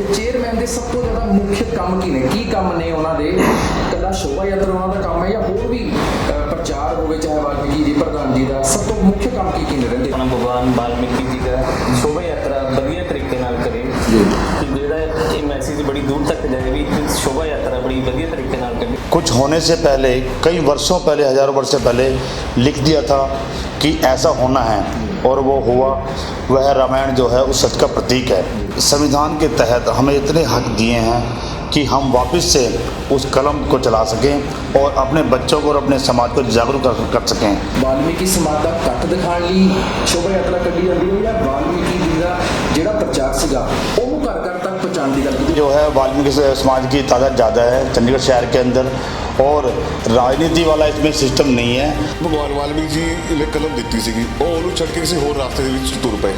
ਤੇ ਚੇਅਰਮੈਨ ਦੇ ਸਭ ਤੋਂ ਜ਼ਿਆਦਾ ਮੁੱਖ ਕੰਮ ਕੀ ਨੇ ਕੀ ਕੰਮ ਨੇ ਉਹਨਾਂ ਦੇ ਕੱਲਾ ਸ਼ੋਭਾ ਯਾਤਰਾ ਉਹਨਾਂ ਦਾ ਕੰਮ ਹੈ ਜਾਂ ਹੋਰ ਵੀ ਅ, ਪ੍ਰਚਾਰ ਹੋਵੇ ਚਾਹੇ ਵਾਲਮੀਕੀ ਜੀ ਪ੍ਰਧਾਨ ਜੀ ਦਾ ਸਭ ਤੋਂ ਮੁੱਖ ਕੰਮ ਕੀ ਕੀ ਨੇ ਰਹਿੰਦੇ ਆਪਣਾ ਭਗਵਾਨ ਵਾਲਮੀਕੀ ਜੀ ਦਾ ਸ਼ੋਭਾ ਯਾਤਰਾ ਵਧੀਆ ਤਰੀਕੇ ਨਾਲ ਕਰੇ ਜੀ ਕਿ ਜਿਹੜਾ ਇਹ ਮੈਸੇਜ ਬੜੀ ਦੂਰ ਤੱਕ ਜਾਏ ਵੀ ਇੱਕ ਸ਼ੋਭਾ ਯਾਤਰਾ ਬੜੀ ਵਧੀਆ ਤਰੀਕੇ ਨਾਲ ਕਰੇ कुछ होने से पहले कई वर्षों पहले हजारों वर्ष से पहले लिख दिया था कि ऐसा होना है और वो हुआ वह रामायण जो है उस सच का प्रतीक है संविधान के तहत हमें इतने हक दिए हैं कि हम वापस से उस कलम को चला सकें और अपने बच्चों को और अपने समाज को जागरूक कर, कर सकें ਵਾਲਮੀਕੀ ਸਮਾਜ ਦਾ ਕੱਟ ਦਿਖਾਉਣ ਲਈ ਸ਼ੋਭਾ ਯਾਤਰਾ ਕੱਢੀ ਜਾਂਦੀ ਹੈ ਜਾਂ ਵਾਲਮੀਕੀ ਜੀ ਦਾ ਜਿਹੜਾ ਪ੍ਰਚਾਰ ਸੀਗਾ ਉਹਨੂੰ ਘਰ ਘਰ ਤੱਕ ਪਹੁੰਚਾਉਣ ਦੀ ਗੱਲ ਕੀਤੀ जो है वाल्मीकि से- समाज की तादाद ज़्यादा है चंडीगढ़ शहर के अंदर और राजनीति वाला इसमें सिस्टम नहीं है ਭਗਵਾਨ ਵਾਲਮੀਕ ਜੀ ਨੇ ਕਲਮ ਦਿੱਤੀ ਸੀਗੀ ਉਹ ਉਹਨੂੰ ਛੱਡ ਕੇ ਕਿਸੇ ਹੋਰ ਰਾਸਤੇ ਦੇ ਵਿੱਚ ਤੁਰ ਪਏ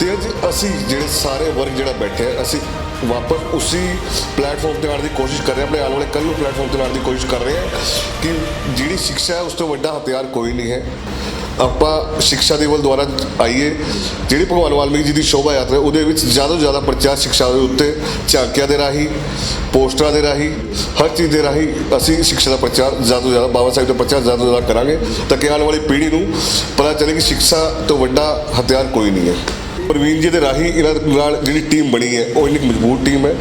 ਤੇ ਅੱਜ ਅਸੀਂ ਜਿਹੜੇ ਸਾਰੇ ਵਰਗ ਜਿਹੜਾ ਬੈਠੇ ਆ ਅਸੀਂ ਵਾਪਸ ਉਸੇ ਪਲੇਟਫਾਰਮ ਤੇ ਆਉਣ ਦੀ ਕੋਸ਼ਿਸ਼ ਕਰ ਰਹੇ ਹਾਂ। ਆਪਣੇ ਆਉਣ ਵਾਲੇ ਕੱਲ੍ਹ ਨੂੰ ਪਲੇਟਫਾਰਮ ਤੇ ਆਉਣ ਦੀ ਕੋਸ਼ਿਸ਼ ਕਰ ਰਹੇ ਹਾਂ ਕਿ ਜਿਹੜੀ ਸਿੱਖਿਆ ਹੈ, ਉਸ ਤੋਂ ਵੱਡਾ ਹਥਿਆਰ ਕੋਈ ਨਹੀਂ ਹੈ। ਆਪਾਂ ਸਿੱਖਿਆ ਦੇ ਵੱਲ ਦੁਆਰਾ ਆਈਏ। ਜਿਹੜੀ ਭਗਵਾਨ ਵਾਲਮੀਕ ਜੀ ਦੀ ਸ਼ੋਭਾ ਯਾਤਰਾ ਉਹਦੇ ਵਿੱਚ ਜ਼ਿਆਦਾ ਤੋਂ ਜ਼ਿਆਦਾ ਪ੍ਰਚਾਰ ਸਿੱਖਿਆ ਦੇ ਉੱਤੇ, ਝਾਂਕਿਆਂ ਦੇ ਰਾਹੀਂ, ਪੋਸਟਰਾਂ ਦੇ ਰਾਹੀਂ, ਹਰ ਚੀਜ਼ ਦੇ ਰਾਹੀਂ ਅਸੀਂ ਸਿੱਖਿਆ ਦਾ ਪ੍ਰਚਾਰ ਜ਼ਿਆਦਾ ਤੋਂ ਜ਼ਿਆਦਾ, ਬਾਬਾ ਸਾਹਿਬ ਦਾ ਪ੍ਰਚਾਰ ਜ਼ਿਆਦਾ ਤੋਂ ਜ਼ਿਆਦਾ ਕਰਾਂਗੇ। ਤਾਂ ਕਿ ਆਉਣ ਵਾਲੀ ਪੀੜ੍ਹੀ ਨੂੰ ਪਤਾ ਚੱਲੇ ਕਿ ਸਿੱਖਿਆ ਤੋਂ ਵੱਡਾ ਹਥਿਆਰ ਕੋਈ ਨਹੀਂ ਹੈ। ਪ੍ਰਵੀਨ ਜੀ ਦੇ ਰਾਹੀਂ ਇਹਨਾਂ ਨਾਲ ਜਿਹੜੀ ਟੀਮ ਬਣੀ ਹੈ, ਉਹ ਇੰਨੀ ਕੁ ਮਜ਼ਬੂਤ ਟੀਮ ਹੈ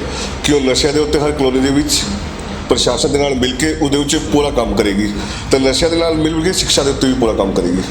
ਕਿ ਉਹ ਨਸ਼ਿਆਂ ਦੇ ਉੱਤੇ ਹਰ ਕਲੋਨੀ ਦੇ ਵਿੱਚ ਪ੍ਰਸ਼ਾਸਨ ਦੇ ਨਾਲ ਮਿਲ ਕੇ ਉਹਦੇ ਵਿੱਚ ਪੂਰਾ ਕੰਮ ਕਰੇਗੀ। ਤੇ ਨਸ਼ਿਆਂ ਦੇ ਨਾਲ ਮਿਲ ਕੇ ਸਿੱਖਿਆ ਦੇ ਉੱਤੇ ਵੀ ਪੂਰਾ ਕੰਮ ਕਰੇਗੀ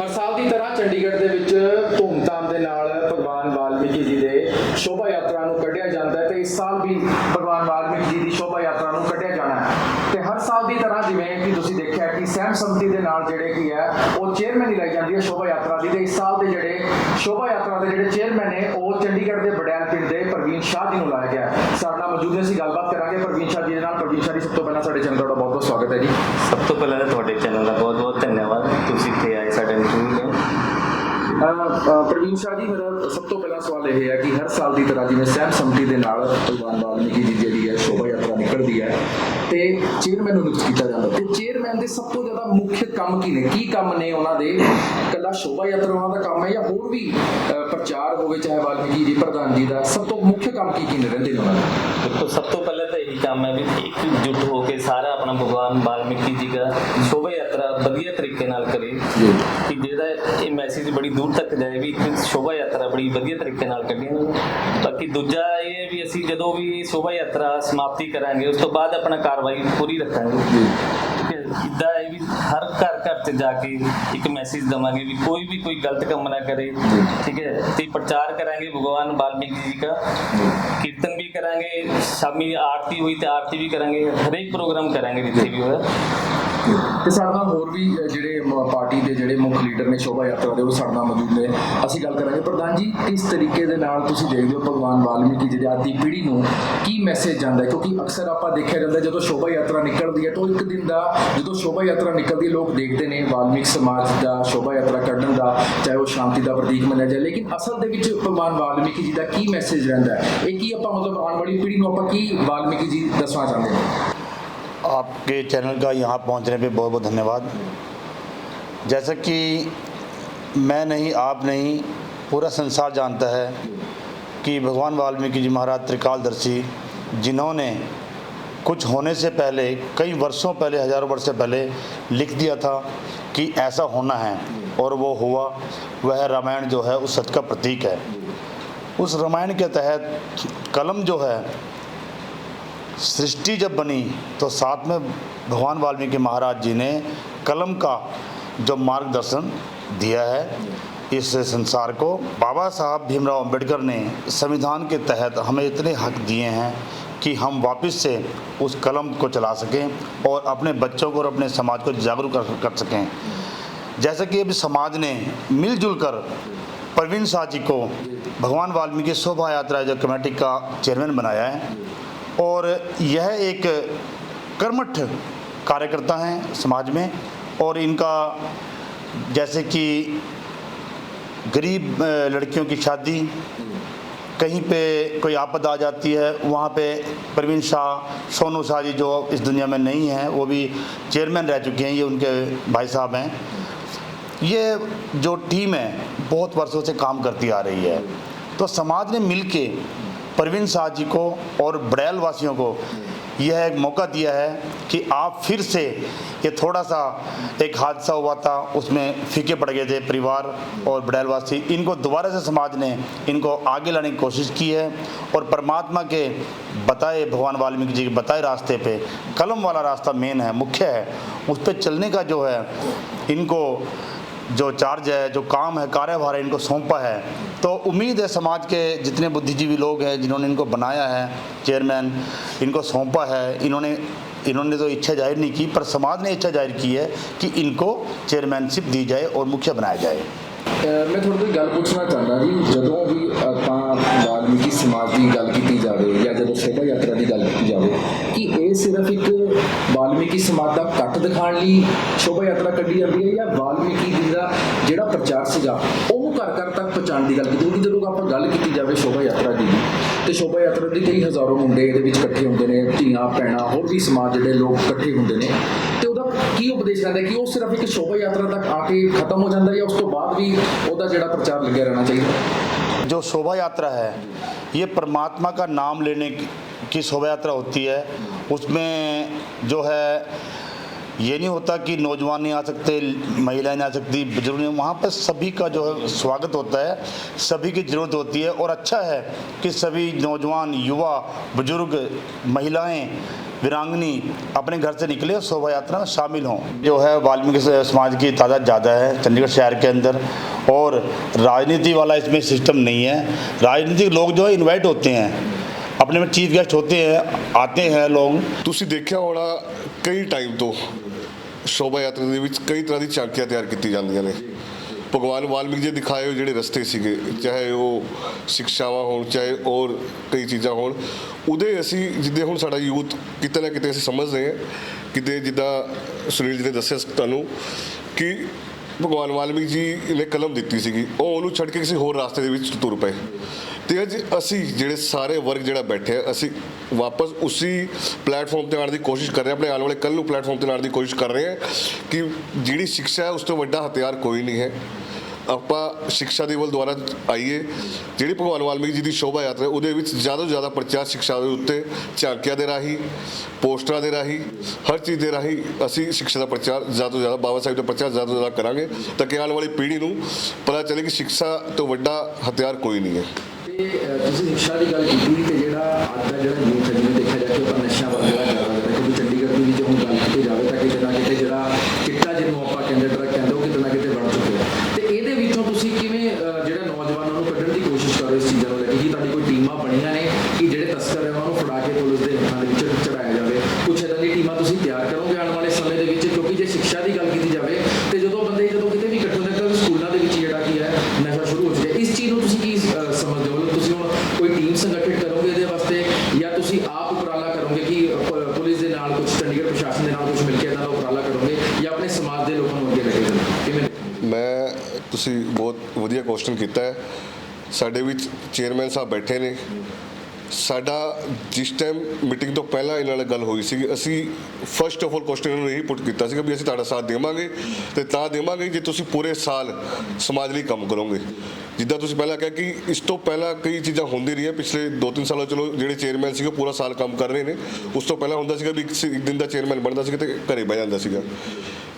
ਹਰ ਸਾਲ ਦੀ ਤਰ੍ਹਾਂ ਚੰਡੀਗੜ੍ਹ ਦੇ ਵਿੱਚ ਧੂਮਧਾਮ ਦੇ ਨਾਲ ਭਗਵਾਨ ਵਾਲਮੀਕੀ ਜੀ ਦੇ ਸ਼ੋਭਾ ਯਾਤਰਾ ਨੂੰ ਕੱਢਿਆ ਜਾਂਦਾ ਹੈ ਤੇ ਇਸ ਸਾਲ ਵੀ ਭਗਵਾਨ ਵਾਲਮੀਕੀ ਜੀ ਦੀ ਸ਼ੋਭਾ ਯਾਤਰਾ ਨੂੰ ਕੱਢਿਆ ਜਾਣਾ ਹੈ ਤੇ ਹਰ ਸਾਲ ਦੀ ਤਰ੍ਹਾਂ ਜਿਵੇਂ ਕਿ ਤੁਸੀਂ ਦੇਖਿਆ ਕਿ ਸਹਿਮ ਸੰਮਤੀ ਦੇ ਨਾਲ ਜਿਹੜੇ ਕੀ ਹੈ ਉਹ ਚੇਅਰਮੈਨ ਹੀ ਲਾਈ ਜਾਂਦੀ ਹੈ ਸ਼ੋਭਾ ਯਾਤਰਾ ਦੀ। ਤੇ ਇਸ ਸਾਲ ਦੇ ਜਿਹੜੇ ਸ਼ੋਭਾ ਯਾਤਰਾ ਦੇ ਜਿਹੜੇ ਚੇਅਰਮੈਨ ਨੇ ਉਹ ਚੰਡੀਗੜ੍ਹ ਦੇ ਬੜੈਲ ਪਿੰਡ ਦੇ ਪ੍ਰਵੀਨ ਸ਼ਾਹ ਜੀ ਨੂੰ ਲਾਇਆ ਗਿਆ। ਸਾਡੇ ਨਾਲ ਮੌਜੂਦ ਨੇ ਅਸੀਂ ਗੱਲਬਾਤ ਕਰਾਂਗੇ ਪ੍ਰਵੀਨ ਸ਼ਾਹ ਜੀ ਦੇ ਨਾਲ। ਪ੍ਰਵੀਨ ਸ਼ਾਹ ਜੀ ਸਭ ਤੋਂ ਪਹਿਲਾਂ ਸਾਡੇ ਚੈਨਲ ਦਾ ਬਹੁਤ ਬਹੁਤ ਸਵਾਗਤ ਹੈ ਜੀ। ਸਭ ਤੋਂ ਪਹਿਲਾਂ ਤੁਹਾਡੇ ਚੈਨਲ ਦਾ ਬਹੁਤ ਬਹੁਤ ਧੰਨਵਾਦ। ਤੁਸੀਂ ਇੱਥੇ ਆਏ ਸਾਡੇ ਇੰਟਰਵਿਊ ਲਈ ਪ੍ਰਵੀਨ ਸ਼ਾਹ ਜੀ ਮੇਰਾ ਸਭ ਤੋਂ ਪਹਿਲਾ ਸਵਾਲ ਇਹ ਹੈ ਕਿ ਹਰ ਸਾਲ ਦੀ ਤਰ੍ਹਾਂ ਜਿਵੇਂ ਸਹਿਮ ਸੰਮਤੀ ਦੇ ਨਾਲ ਭਗਵਾਨ ਵਾਲਮੀਕੀ ਜੀ ਜਿਹੜੀ ਹੈ ਸ਼ੋਭਾ ਯਾਤਰਾ ਨਿਕਲਦੀ ਹੈ ਤੇ ਚੇਅਰਮੈਨ ਨੂੰ ਨਿਯੁਕਤ ਕੀਤਾ ਜਾਂਦਾ। ਤੇ ਚੇਅਰਮੈਨ ਦੇ ਸਭ ਤੋਂ ਜ਼ਿਆਦਾ ਮੁੱਖ ਕੰਮ ਕੀ ਨੇ? ਕੀ ਕੰਮ ਨੇ ਉਹਨਾਂ ਦੇ? ਕੱਲਾ ਸ਼ੋਭਾ ਯਾਤਰਾ ਉਹਨਾਂ ਦਾ ਕੰਮ ਹੈ ਜਾਂ ਹੋਰ ਵੀ ਪ੍ਰਚਾਰ ਹੋਵੇ ਚਾਹੇ ਵਾਲਮੀਕੀ ਜੀ ਪ੍ਰਧਾਨ ਜੀ ਦਾ ਸਭ ਤੋਂ ਮੁੱਖ ਕੰਮ ਕੀ ਕੀ ਨੇ ਰਹਿੰਦੇ ਨੇ ਉਹਨਾਂ ਦੇ? ਸਭ ਤੋਂ ਪਹਿਲਾਂ ਤਾਂ ਇਹੀ ਕੰਮ ਹੈ ਵੀ ਇਕਜੁੱਟ ਹੋ ਕੇ ਸਾਰਾ ਆਪਣਾ ਭਗਵਾਨ ਵਾਲਮੀਕੀ ਜੀ ਦਾ ਸ਼ੋਭਾ ਯਾਤਰਾ ਵਧੀਆ ਤਰੀਕੇ ਨਾਲ ਕਰੇ। ਕਿ ਜਿਹੜਾ ਇਹ ਮੈਸੇਜ ਬੜੀ ਦੂਰ ਤੱਕ ਜਾਏ ਵੀ ਇੱਕ ਸ਼ੋਭਾ ਯਾਤਰਾ ਬੜੀ ਵਧੀਆ ਤਰੀਕੇ ਨਾਲ ਕੱਢੀਆਂ ਜਾਣ। ਬਾਕੀ ਦੂਜਾ ਅਸੀਂ ਜਦੋਂ ਵੀ ਇਹ ਸ਼ੋਭਾ ਯਾਤਰਾ ਸਮਾਪਤੀ ਕਰਾਂਗੇ ਉਸ ਤੋਂ ਬਾਅਦ ਆਪਣਾ ਕਾਰਵਾਈ ਪੂਰੀ ਰੱਖਾਂਗੇ। ਠੀਕ ਹੈ ਇਦਾਂ ਹੈ ਵੀ ਹਰ ਘਰ ਘਰ ਚ ਜਾ ਕੇ ਇੱਕ ਮੈਸੇਜ ਦਵਾਂਗੇ ਵੀ ਕੋਈ ਵੀ ਕੋਈ ਗਲਤ ਕੰਮ ਨਾ ਕਰੇ। ਠੀਕ ਹੈ। ਤੇ ਪ੍ਰਚਾਰ ਕਰਾਂਗੇ ਭਗਵਾਨ ਵਾਲਮੀਕੀ ਜੀ ਦਾ। ਕੀਰਤਨ ਵੀ ਕਰਾਂਗੇ। ਸ਼ਾਮੀ ਆਰਤੀ ਹੋਈ ਤੇ ਆਰਤੀ ਵੀ ਕਰਾਂਗੇ। ਹਰੇਕ ਪ੍ਰੋਗਰਾਮ ਕਰਾਂਗੇ ਜਿੱਥੇ ਵੀ ਹੋਇਆ। ਤੇ ਸਾਡੇ ਨਾਲ ਹੋਰ ਵੀ ਜਿਹੜੇ ਪਾਰਟੀ ਦੇ ਜਿਹੜੇ ਮੁੱਖ ਲੀਡਰ ਨੇ ਸ਼ੋਭਾ ਯਾਤਰਾ ਦੇ, ਉਹ ਸਾਡੇ ਨਾਲ ਮੌਜੂਦ ਨੇ। ਅਸੀਂ ਗੱਲ ਕਰਾਂਗੇ। ਪ੍ਰਧਾਨ ਜੀ, ਕਿਸ ਤਰੀਕੇ ਦੇ ਨਾਲ ਤੁਸੀਂ ਦੇਖਦੇ ਹੋ ਭਗਵਾਨ ਵਾਲਮੀਕੀ ਜੀ ਅੱਜ ਦੀ ਪੀੜ੍ਹੀ ਨੂੰ ਕੀ ਮੈਸੇਜ ਜਾਂਦਾ ਕਿਉਂਕਿ ਅਕਸਰ ਆਪਾਂ ਦੇਖਿਆ ਜਾਂਦਾ ਜਦੋਂ ਸ਼ੋਭਾ ਯਾਤਰਾ ਨਿਕਲਦੀ ਹੈ, ਤਾਂ ਇੱਕ ਦਿਨ ਦਾ, ਜਦੋਂ ਸ਼ੋਭਾ ਯਾਤਰਾ ਨਿਕਲਦੀ ਹੈ, ਲੋਕ ਦੇਖਦੇ ਨੇ ਵਾਲਮੀਕ ਸਮਾਜ ਦਾ, ਸ਼ੋਭਾ ਯਾਤਰਾ ਕੱਢਣ ਦਾ, ਚਾਹੇ ਉਹ ਸ਼ਾਂਤੀ ਦਾ ਪ੍ਰਤੀਕ ਮੰਨਿਆ ਜਾਏ। ਲੇਕਿਨ ਅਸਲ ਦੇ ਵਿੱਚ ਭਗਵਾਨ ਵਾਲਮੀਕੀ ਜੀ ਦਾ ਕੀ ਮੈਸੇਜ ਰਹਿੰਦਾ ਹੈ? ਇਹ ਕੀ ਆਪਾਂ ਮਤਲਬ ਆਉਣ ਵਾਲੀ ਪੀੜ੍ਹੀ ਨੂੰ ਆਪਾਂ ਕੀ ਵਾਲਮੀਕੀ ਜੀ ਦੱਸਣਾ ਚਾਹੁੰਦੇ ਹਾਂ आपके चैनल का यहाँ पहुँचने पे बहुत बहुत धन्यवाद। जैसा कि मैं नहीं, आप नहीं, पूरा संसार जानता है कि भगवान वाल्मीकि जी महाराज त्रिकालदर्शी, जिन्होंने कुछ होने से पहले, कई वर्षों पहले, हज़ारों वर्ष से पहले लिख दिया था कि ऐसा होना है और वो हुआ, वह रामायण जो है, उस सच का प्रतीक है। उस रामायण के तहत कलम जो है सृष्टि जब बनी तो साथ में भगवान वाल्मीकि महाराज जी ने कलम का जो मार्गदर्शन दिया है इस संसार को बाबा साहब भीमराव अंबेडकर ने संविधान के तहत हमें इतने हक दिए हैं कि हम वापस से उस कलम को चला सकें और अपने बच्चों को और अपने समाज को जागरूक कर, कर सकें। जैसा कि अभी समाज ने मिलजुल कर प्रवीण शाह जी को भगवान वाल्मीकि शोभा यात्रा जो कमेटी का चेयरमैन बनाया है और यह एक कर्मठ कार्यकर्ता हैं समाज में और इनका जैसे कि गरीब लड़कियों की शादी, कहीं पे कोई आपद आ जाती है, वहाँ पे प्रवीण शाह, सोनू शाह जी जो इस दुनिया में नहीं हैं, वो भी चेयरमैन रह चुके हैं, ये उनके भाई साहब हैं। ये जो टीम है, बहुत वर्षों से काम करती आ रही है। तो समाज ने मिल के प्रवीण शाह जी को और बड़ैल वासियों को यह एक मौका दिया है कि आप फिर से ये थोड़ा सा एक हादसा हुआ था, उसमें फीके पड़ गए थे परिवार और बड़ैलवासी इनको दोबारा से समाज ने इनको आगे लाने की कोशिश की है और परमात्मा के बताए, भगवान वाल्मीकि जी के बताए रास्ते पे, कलम वाला रास्ता मेन है, मुख्य है। उस पर चलने का जो है, इनको जो चार्ज है, जो काम है, कार्यभार है, इनको सौंपा है। तो उम्मीद है समाज के जितने बुद्धिजीवी लोग हैं, जिन्होंने इनको बनाया है चेयरमैन इनको सौंपा है, इन्होंने इन्होंने तो इच्छा ज़ाहिर नहीं की, पर समाज ने इच्छा ज़ाहिर की है कि इनको चेयरमैनशिप दी जाए और मुखिया बनाया जाए। ਮੈਂ ਤੁਹਾਡੇ ਤੋਂ ਗੱਲ ਪੁੱਛਣਾ ਚਾਹੁੰਦਾ ਜੀ, ਜਦੋਂ ਵੀ ਆਪਾਂ ਵਾਲਮੀਕੀ ਸਮਾਜ ਦੀ ਗੱਲ ਕੀਤੀ ਜਾਵੇ ਜਾਂ ਜਦੋਂ ਸ਼ੋਭਾ ਯਾਤਰਾ ਦੀ ਗੱਲ ਕੀਤੀ ਜਾਵੇ, ਕਿ ਇਹ ਸਿਰਫ ਇੱਕ ਵਾਲਮੀਕੀ ਸਮਾਜ ਦਾ ਕੱਟ ਦਿਖਾਉਣ ਲਈ ਸ਼ੋਭਾ ਯਾਤਰਾ ਕੱਢੀ ਜਾਂਦੀ ਹੈ ਜਾਂ ਵਾਲਮੀਕੀ ਜੀ ਦਾ ਜਿਹੜਾ ਪ੍ਰਚਾਰ ਸੀਗਾ, ਉਹਨੂੰ ਘਰ ਘਰ ਤੱਕ ਪਹੁੰਚਾਉਣ ਦੀ ਗੱਲ ਕੀਤੀ? ਕਿਉਂਕਿ ਜਦੋਂ ਆਪਾਂ ਗੱਲ ਕੀਤੀ ਜਾਵੇ ਸ਼ੋਭਾ ਯਾਤਰਾ ਦੀ, ਤੇ ਸ਼ੋਭਾ ਯਾਤਰਾ ਦੇ ਕਈ ਹਜ਼ਾਰਾਂ ਮੁੰਡੇ ਇਹਦੇ ਵਿੱਚ ਇਕੱਠੇ ਹੁੰਦੇ ਨੇ, ਧੀਆਂ, ਭੈਣਾਂ, ਹੋਰ ਵੀ ਸਮਾਜ ਜਿਹੜੇ ਲੋਕ ਇਕੱਠੇ ਹੁੰਦੇ ਨੇ ਕੀ ਉਪਦੇਸ਼ ਕਰਦਾ ਕਿ ਉਹ ਸਿਰਫ ਇੱਕ ਸ਼ੋਭਾ ਯਾਤਰਾ ਤੱਕ ਆ ਕੇ ਖਤਮ ਹੋ ਜਾਂਦਾ ਜਾਂ ਉਸ ਤੋਂ ਬਾਅਦ ਵੀ ਉਹਦਾ ਜਿਹੜਾ ਪ੍ਰਚਾਰ ਲੱਗਿਆ ਰਹਿਣਾ ਚਾਹੀਦਾ जो शोभा यात्रा है ये परमात्मा का नाम लेने की शोभा यात्रा होती है उसमें जो है ये नहीं होता कि नौजवान नहीं आ सकते महिलाएं नहीं आ सकती बुजुर्ग नहीं वहाँ पर सभी का जो है स्वागत होता है सभी की ज़रूरत होती है और अच्छा है कि सभी नौजवान युवा बुजुर्ग महिलाएं वीरांगनी अपने घर से निकले और शोभा यात्रा में शामिल हों जो है वाल्मीकि समाज की तादाद ज़्यादा है चंडीगढ़ शहर के अंदर और राजनीति वाला इसमें सिस्टम नहीं है राजनीतिक लोग जो है इनवाइट होते हैं अपने में चीफ गेस्ट होते हैं आते हैं लोग ਤੁਸੀਂ ਦੇਖਿਆ ਹੋਣਾ ਕਈ ਟਾਈਮ ਤੋਂ ਸ਼ੋਭਾ ਯਾਤਰਾ ਦੇ ਵਿੱਚ ਕਈ ਤਰ੍ਹਾਂ ਦੀ ਝਾਂਕੀਆਂ ਤਿਆਰ ਕੀਤੀ ਜਾਂਦੀਆਂ ਨੇ ਭਗਵਾਨ ਵਾਲਮੀਕ ਜੀ ਦਿਖਾਏ ਹੋਏ ਜਿਹੜੇ ਰਸਤੇ ਸੀਗੇ, ਚਾਹੇ ਉਹ ਸਿੱਖਿਆਵਾਂ ਹੋਣ, ਚਾਹੇ ਹੋਰ ਕਈ ਚੀਜ਼ਾਂ ਹੋਣ, ਉਹਦੇ ਅਸੀਂ ਜਿੱਦੇ ਹੁਣ ਸਾਡਾ ਯੂਥ ਕਿਤੇ ਨਾ ਕਿਤੇ ਅਸੀਂ ਸਮਝਦੇ ਹਾਂ, ਕਿਤੇ ਜਿੱਦਾਂ ਸੁਨੀਲ ਜੀ ਨੇ ਦੱਸਿਆ ਤੁਹਾਨੂੰ ਕਿ ਭਗਵਾਨ ਵਾਲਮੀਕ ਜੀ ਨੇ ਕਲਮ ਦਿੱਤੀ ਸੀਗੀ, ਉਹ ਉਹਨੂੰ ਛੱਡ ਕੇ ਕਿਸੇ ਹੋਰ ਰਾਸਤੇ ਦੇ ਵਿੱਚ ਤੁਰ ਪਏ। ਤੇ ਅੱਜ ਅਸੀਂ ਜਿਹੜੇ ਸਾਰੇ ਵਰਗ ਜਿਹੜਾ ਬੈਠੇ ਆ, ਅਸੀਂ ਵਾਪਸ ਉਸੇ ਪਲੇਟਫਾਰਮ ਤੇ ਆਉਣ ਦੀ ਕੋਸ਼ਿਸ਼ ਕਰ ਰਹੇ ਹਾਂ ਆਪਣੇ ਆਉਣ ਵਾਲੇ ਕੱਲ ਨੂੰ ਪਲੇਟਫਾਰਮ ਤੇ ਆਉਣ ਦੀ ਕੋਸ਼ਿਸ਼ ਕਰ ਰਹੇ ਹਾਂ ਕਿ ਜਿਹੜੀ ਸਿੱਖਿਆ ਹੈ ਉਸ ਤੋਂ ਵੱਡਾ ਹਥਿਆਰ ਕੋਈ ਨਹੀਂ ਹੈ। ਆਪਾਂ ਸਿੱਖਿਆ ਦੇ ਵੱਲ ਦੁਆਰਾ ਆਈਏ, ਜਿਹੜੀ ਭਗਵਾਨ ਵਾਲਮੀਕ ਜੀ ਦੀ ਸ਼ੋਭਾ ਯਾਤਰਾ, ਉਹਦੇ ਵਿੱਚ ਜ਼ਿਆਦਾ ਤੋਂ ਜ਼ਿਆਦਾ ਪ੍ਰਚਾਰ ਸਿੱਖਿਆ ਦੇ ਉੱਤੇ, ਝਾਂਕਿਆਂ ਦੇ ਰਾਹੀਂ, ਪੋਸਟਰਾਂ ਦੇ ਰਾਹੀਂ, ਹਰ ਚੀਜ਼ ਦੇ ਰਾਹੀਂ ਅਸੀਂ ਸਿੱਖਿਆ ਦਾ ਪ੍ਰਚਾਰ ਜ਼ਿਆਦਾ ਤੋਂ ਜ਼ਿਆਦਾ, ਬਾਬਾ ਸਾਹਿਬ ਦਾ ਪ੍ਰਚਾਰ ਜ਼ਿਆਦਾ ਤੋਂ ਜ਼ਿਆਦਾ ਕਰਾਂਗੇ, ਤਾਂ ਕਿ ਆਉਣ ਵਾਲੀ ਪੀੜ੍ਹੀ ਨੂੰ ਪਤਾ ਚੱਲੇ ਕਿ ਸਿੱਖਿਆ ਤੋਂ ਵੱਡਾ ਹਥਿਆਰ ਕੋਈ ਨਹੀਂ ਹੈ। ਤੁਸੀਂ ਸਿੱਖਿਆ ਦੀ ਗੱਲ ਕੀਤੀ ਤੇ ਜਿਹੜਾ ਅੱਜ ਦਾ ਜਿਹੜਾ ਯੂਥ ਹੈ, ਜਿਵੇਂ ਦੇਖਿਆ ਜਾਵੇ ਆਪਾਂ ਨਸ਼ਿਆਂ ਵੱਲ ਜਿਹੜਾ ਜ਼ਿਆਦਾ ਹੈ ਕਿਉਂਕਿ ਚੰਡੀਗੜ੍ਹ ਦੀ ਵੀ ਜੇ ਹੁਣ ਗੱਲ ਕੀਤੀ ਜਾਵੇ ਤਾਂ ਕਿਤੇ ਨਾ ਕਿਤੇ ਜਿਹੜਾ ਚਿੱਟਾ ਜਿਹਨੂੰ ਆਪਾਂ ਕਹਿੰਦੇ ਡਰਗ ਕਹਿੰਦੇ ਉਹ ਕਿਤੇ ਨਾ ਕਿਤੇ ਵੜ ਚੁੱਕਿਆ ਤੇ ਇਹਦੇ ਵਿੱਚੋਂ ਤੁਸੀਂ ਕਿਵੇਂ ਅਹ, ਜਿਹੜਾ ਨੌਜਵਾਨਾਂ ਨੂੰ ਕੱਢਣ ਦੀ ਕੋਸ਼ਿਸ਼ ਕਰ ਰਹੇ ਹੋ ਇਸ ਚੀਜ਼ਾਂ ਨੂੰ ਲੈ ਕੇ ਕੀ ਤੁਹਾਡੀ ਕੋਈ ਟੀਮਾਂ ਬਣੀਆਂ ਨੇ ਕਿ ਜਿਹੜੇ ਤਸਕਰ ਹੈ ਉਹਨਾਂ ਨੂੰ ਫੜਾ ਕੇ ਪੁਲਿਸ ਦੇ ਹੱਥਾਂ ਦੇ ਵਿੱਚ ਚੜਾਇਆ ਜਾਵੇ ਕੁਛ ਇਦਾਂ ਦੀ ਟੀਮਾਂ ਤੁਸੀਂ ਤਿਆਰ ਕਰੋਗੇ ਆਉਣ ਵਾਲੇ ਸਮੇਂ ਦੇ ਵਿੱਚ ਕਿਉਂਕਿ ਜੇ ਸਿੱਖਿਆ ਦੀ ਗੱਲ ਕੀਤੀ ਜਾਵੇ ਤੇ ਜਦੋਂ ਬੰਦੇ ਜਦੋਂ ਕਿਤੇ ਵੀ ਇਕੱਠੇ ਹੁੰਦੇ ਤਾਂ ਸਕੂਲਾਂ ਦੇ ਵਿੱਚ ਜਿਹੜਾ ਕੀ ਹੈ ਨਸ਼ਾ ਸ਼ੁਰੂ ਹੋ ਚੁੱਕਿਆ ਇਸ ਚੀਜ਼ ਨੂੰ ਤੁਸੀਂ ਕੀ ਅਹ, ਸਮਝਦੇ ਹੋ ਮਤਲਬ ਤੁਸੀਂ ਹੁਣ ਕੋਈ ਟੀਮ ਸੰਗਠਿਤ ਕਰੋਗੇ ਇਹਦੇ ਵਾਸਤੇ ਜਾਂ ਤੁਸੀਂ ਆਪ ਉਪਰਾਲਾ ਕਰੋਗੇ ਕਿ ਪੁਲਿਸ ਦੇ ਨਾਲ ਕੁਝ ਚੰਡੀਗੜ੍ਹ ਪ੍ਰਸ਼ਾਸਨ ਦੇ ਨਾਲ ਕੁਝ ਮਿਲ ਕੇ ਇਹਨਾਂ ਦਾ ਉਪਰਾਲਾ ਕਰੋਗੇ ਜਾਂ ਆਪਣੇ ਸਮਾਜ ਦੇ ਲੋਕਾਂ ਨੂੰ ਅੱਗੇ ਲੈ ਕਿਵੇਂ ਮੈਂ, ਤੁਸੀਂ ਬਹੁਤ ਵਧੀਆ ਕੁਐਸਚਨ ਕੀਤਾ ਹੈ। ਸਾਡੇ ਵਿੱਚ ਚੇਅਰਮੈਨ ਸਾਹਿਬ ਬੈਠੇ ਨੇ। ਸਾਡਾ ਜਿਸ ਟਾਈਮ ਮੀਟਿੰਗ ਤੋਂ ਪਹਿਲਾਂ ਇਹਨਾਂ ਨਾਲ ਗੱਲ ਹੋਈ ਸੀ ਅਸੀਂ ਫਰਸਟ ਆਫ ਆਲ ਕੁਐਸਚਨ ਇਹਨਾਂ ਨੂੰ ਇਹੀ ਪੁੱਟ ਕੀਤਾ ਸੀਗਾ ਵੀ ਅਸੀਂ ਤੁਹਾਡਾ ਸਾਥ ਦੇਵਾਂਗੇ ਤੇ ਤਾਂ ਦੇਵਾਂਗੇ ਜੇ ਤੁਸੀਂ ਪੂਰੇ ਸਾਲ ਸਮਾਜ ਲਈ ਕੰਮ ਕਰੋਗੇ। ਜਿੱਦਾਂ ਤੁਸੀਂ ਪਹਿਲਾਂ ਕਿਹਾ ਕਿ ਇਸ ਤੋਂ ਪਹਿਲਾਂ ਕਈ ਚੀਜ਼ਾਂ ਹੁੰਦੀ ਰਹੀਆਂ, ਪਿਛਲੇ 2-3 ਸਾਲਾਂ ਚਲੋ ਜਿਹੜੇ ਚੇਅਰਮੈਨ ਸੀਗੇ ਪੂਰਾ ਸਾਲ ਕੰਮ ਕਰ ਰਹੇ ਨੇ। ਉਸ ਤੋਂ ਪਹਿਲਾਂ ਹੁੰਦਾ ਸੀਗਾ ਵੀ ਇੱਕ ਦਿਨ ਦਾ ਚੇਅਰਮੈਨ ਬਣਦਾ ਸੀਗਾ ਤੇ ਘਰੇ ਬਹਿ ਜਾਂਦਾ ਸੀਗਾ।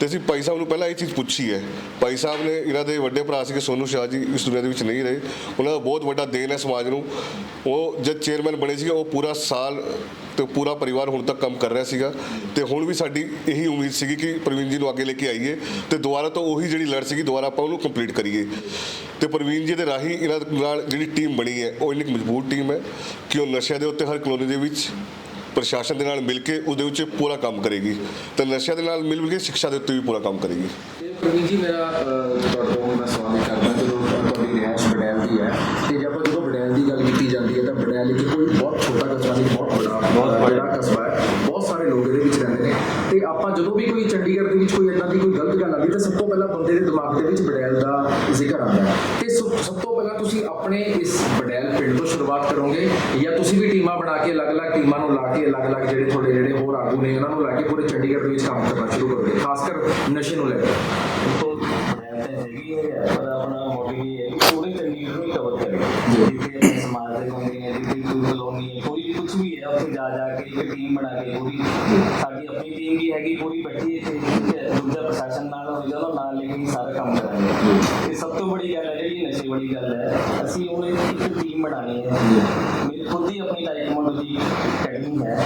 ਤੇ ਅਸੀਂ ਭਾਈ ਸਾਹਿਬ ਨੂੰ ਪਹਿਲਾਂ ਇਹ ਚੀਜ਼ ਪੁੱਛੀ ਹੈ। ਭਾਈ ਸਾਹਿਬ ਨੇ ਇਹਨਾਂ ਦੇ ਵੱਡੇ ਭਰਾ ਸੀਗੇ ਸੋਨੂ ਸ਼ਾਹ ਜੀ, ਇਸ ਦੁਨੀਆ ਦੇ ਵਿੱਚ ਨਹੀਂ ਰਹੇ। ਉਹਨਾਂ ਦਾ ਬਹੁਤ ਵੱਡਾ ਦੇਣ ਹੈ ਸਮਾਜ ਨੂੰ। ਉਹ ਜਦ ਚੇਅਰਮੈਨ ਬਣੇ ਸੀਗੇ, ਉਹ ਪੂਰਾ ਸਾਲ ਤੇ ਪੂਰਾ ਪਰਿਵਾਰ ਹੁਣ ਤੱਕ ਕੰਮ ਕਰ ਰਿਹਾ ਸੀਗਾ। ਤੇ ਹੁਣ ਵੀ ਸਾਡੀ ਇਹੀ ਉਮੀਦ ਸੀਗੀ ਕਿ ਪ੍ਰਵੀਨ ਜੀ ਨੂੰ ਅੱਗੇ ਲੈ ਕੇ ਆਈਏ। ਤੇ ਦੁਬਾਰਾ ਤੋਂ ਉਹੀ ਜਿਹੜੀ ਲੜ ਸੀਗੀ, ਦੁਬਾਰਾ ਆਪਾਂ ਉਹਨੂੰ ਕੰਪਲੀਟ ਕਰੀਏ। ਤੇ ਪ੍ਰਵੀਨ ਜੀ ਦੇ ਰਾਹੀਂ ਇਹਨਾਂ ਨਾਲ ਜਿਹੜੀ ਟੀਮ ਬਣੀ ਹੈ, ਉਹ ਇੰਨੀ ਕੁ ਮਜ਼ਬੂਤ ਟੀਮ ਹੈ ਕਿ ਉਹ ਨਸ਼ਿਆਂ ਦੇ ਉੱਤੇ ਹਰ ਕਲੋਨੀ ਦੇ ਵਿੱਚ ਪ੍ਰਸ਼ਾਸਨ ਦੇ ਨਾਲ ਮਿਲ ਕੇ ਉਹਦੇ ਵਿੱਚ ਪੂਰਾ ਕੰਮ ਕਰੇਗੀ ਤੇ ਨਸ਼ਿਆਂ ਦੇ ਨਾਲ ਮਿਲ ਮਿਲ ਕੇ ਸਿੱਖਿਆ ਦੇ ਉੱਤੇ ਵੀ ਪੂਰਾ ਕੰਮ ਕਰੇਗੀ। ਪ੍ਰਵੀਨ ਜੀ ਮੇਰਾ ਤੁਹਾਡੇ ਤੋਂ ਮੈਂ ਸਵਾਲ ਕਰਦਾ ਜਦੋਂ ਤੁਹਾਡੀ ਰਿਹਾਇਸ਼ ਬਡੈਲ ਦੀ ਹੈ ਤੇ ਜੇ ਆਪਾਂ ਜਦੋਂ ਬਡੈਲ ਦੀ ਗੱਲ ਕੀਤੀ ਜਾਂਦੀ ਹੈ ਤਾਂ ਬਡੈਲ ਇੱਕ ਕੋਈ ਬਹੁਤ ਛੋਟਾ ਕਸਬਾ ਨਹੀਂ ਬਹੁਤ ਬੜਾ ਬਹੁਤ ਵੱਡਾ ਕਸਬਾ ਹੈ। ਬਹੁਤ ਸਾਰੇ ਲੋਕ ਇਹਦੇ ਵਿੱਚ ਰਹਿੰਦੇ ਨੇ। ਤੇ ਆਪਾਂ ਜਦੋਂ ਵੀ ਕੋਈ ਚੰਡੀਗੜ੍ਹ ਦੇ ਵਿੱਚ ਕੋਈ ਇਦਾਂ ਦੀ ਕੋਈ ਗਲਤ ਗੱਲ ਆਉਂਦੀ ਤਾਂ ਸਭ ਤੋਂ ਪਹਿਲਾਂ ਬੰਦੇ ਦੇ ਦਿਮਾਗ ਦੇ ਵਿੱਚ ਬਡੈਲ ਦਾ ਜ਼ਿਕਰ ਆਉਂਦਾ ਹੈ। ਤੇ ਸਭ ਤੋਂ ਪਹਿਲਾਂ ਤੁਸੀਂ ਆਪਣੇ ਇਸ ਬਡੈਲ ਪਿੰਡ ਤੋਂ ਸ਼ੁਰੂਆਤ ਕਰੋਗੇ ਜਾਂ ਤੁਸੀਂ ਵੀ ਟੀਮਾਂ ਬਣਾ ਕੇ ਅਲੱਗ-ਅਲੱਗ ਟੀਮਾਂ ਨੂੰ ਲਾ ਕੇ ਅਲੱਗ-ਅਲੱਗ ਜਿਹੜੇ ਤੁਹਾਡੇ ਜਿਹੜੇ ਹੋਰ ਆਗੂ ਨੇ ਉਹਨਾਂ ਨੂੰ ਲਾ ਕੇ ਪੂਰੇ ਚੰਡੀਗੜ੍ਹ ਦੇ ਵਿੱਚ ਕੰਮ ਕਰਨਾ ਸ਼ੁਰੂ ਕਰੋਗੇ ਖਾਸ ਕਰ ਨਸ਼ੇ ਨੂੰ ਲੈ ਕੇ। ਦੇਖੋ ਮੈਂ ਤਾਂ ਹੈਗੀ ਹੈ ਪਰ ਆਪਣਾ ਮੋਟਿਵ ਇਹ ਹੈ ਕਿ ਪੂਰੇ ਚੰਡੀਗੜ੍ਹ ਨੂੰ ਕਵਰ ਕਰੇ। ਜਿੱਥੇ ਸਮਾਜ ਦੇ ਬੰਦੇ ਹੈ ਜਿੱਥੇ ਕੋਈ ਹੈ ਕੋਈ ਕੁਝ ਵੀ ਹੈ ਉੱਥੇ ਜਾ ਜਾ ਕੇ ਇੱਕ ਟੀਮ ਬਣਾ ਕੇ ਪੂਰੀ ਸਾਡੀ ਆਪਣੀ ਟੀਮ ਵੀ ਹੈਗੀ ਪੂਰੀ ਬੈਠੀ ਹੈ ਇੱਥੇ ਦੂਜਾ ਪ੍ਰਸ਼ਾਸਨ ਨਾਲ ਹੋਏਗਾ ਉਹਨਾਂ ਨਾਲ ਲੈ ਕੇ ਸਾਰਾ ਕੰਮ ਕਰਾਂਗੇ। ਤੇ ਸਭ ਤੋਂ ਬੜੀ ਗੱਲ ਹੈ ਜਿਹੜੀ ਨਸ਼ੇ ਵਾਲੀ ਗੱਲ ਹੈ ਅਸੀਂ ਉਹ ਇੱਕ ਟੀਮ ਬਣਾਣੀ ਹੈ। ਮੇਰੀ ਖੁਦ ਹੀ ਆਪਣੀ ਟਾਈਕਵਾਂਡੋ ਦੀ ਅਕੈਡਮੀ ਹੈ।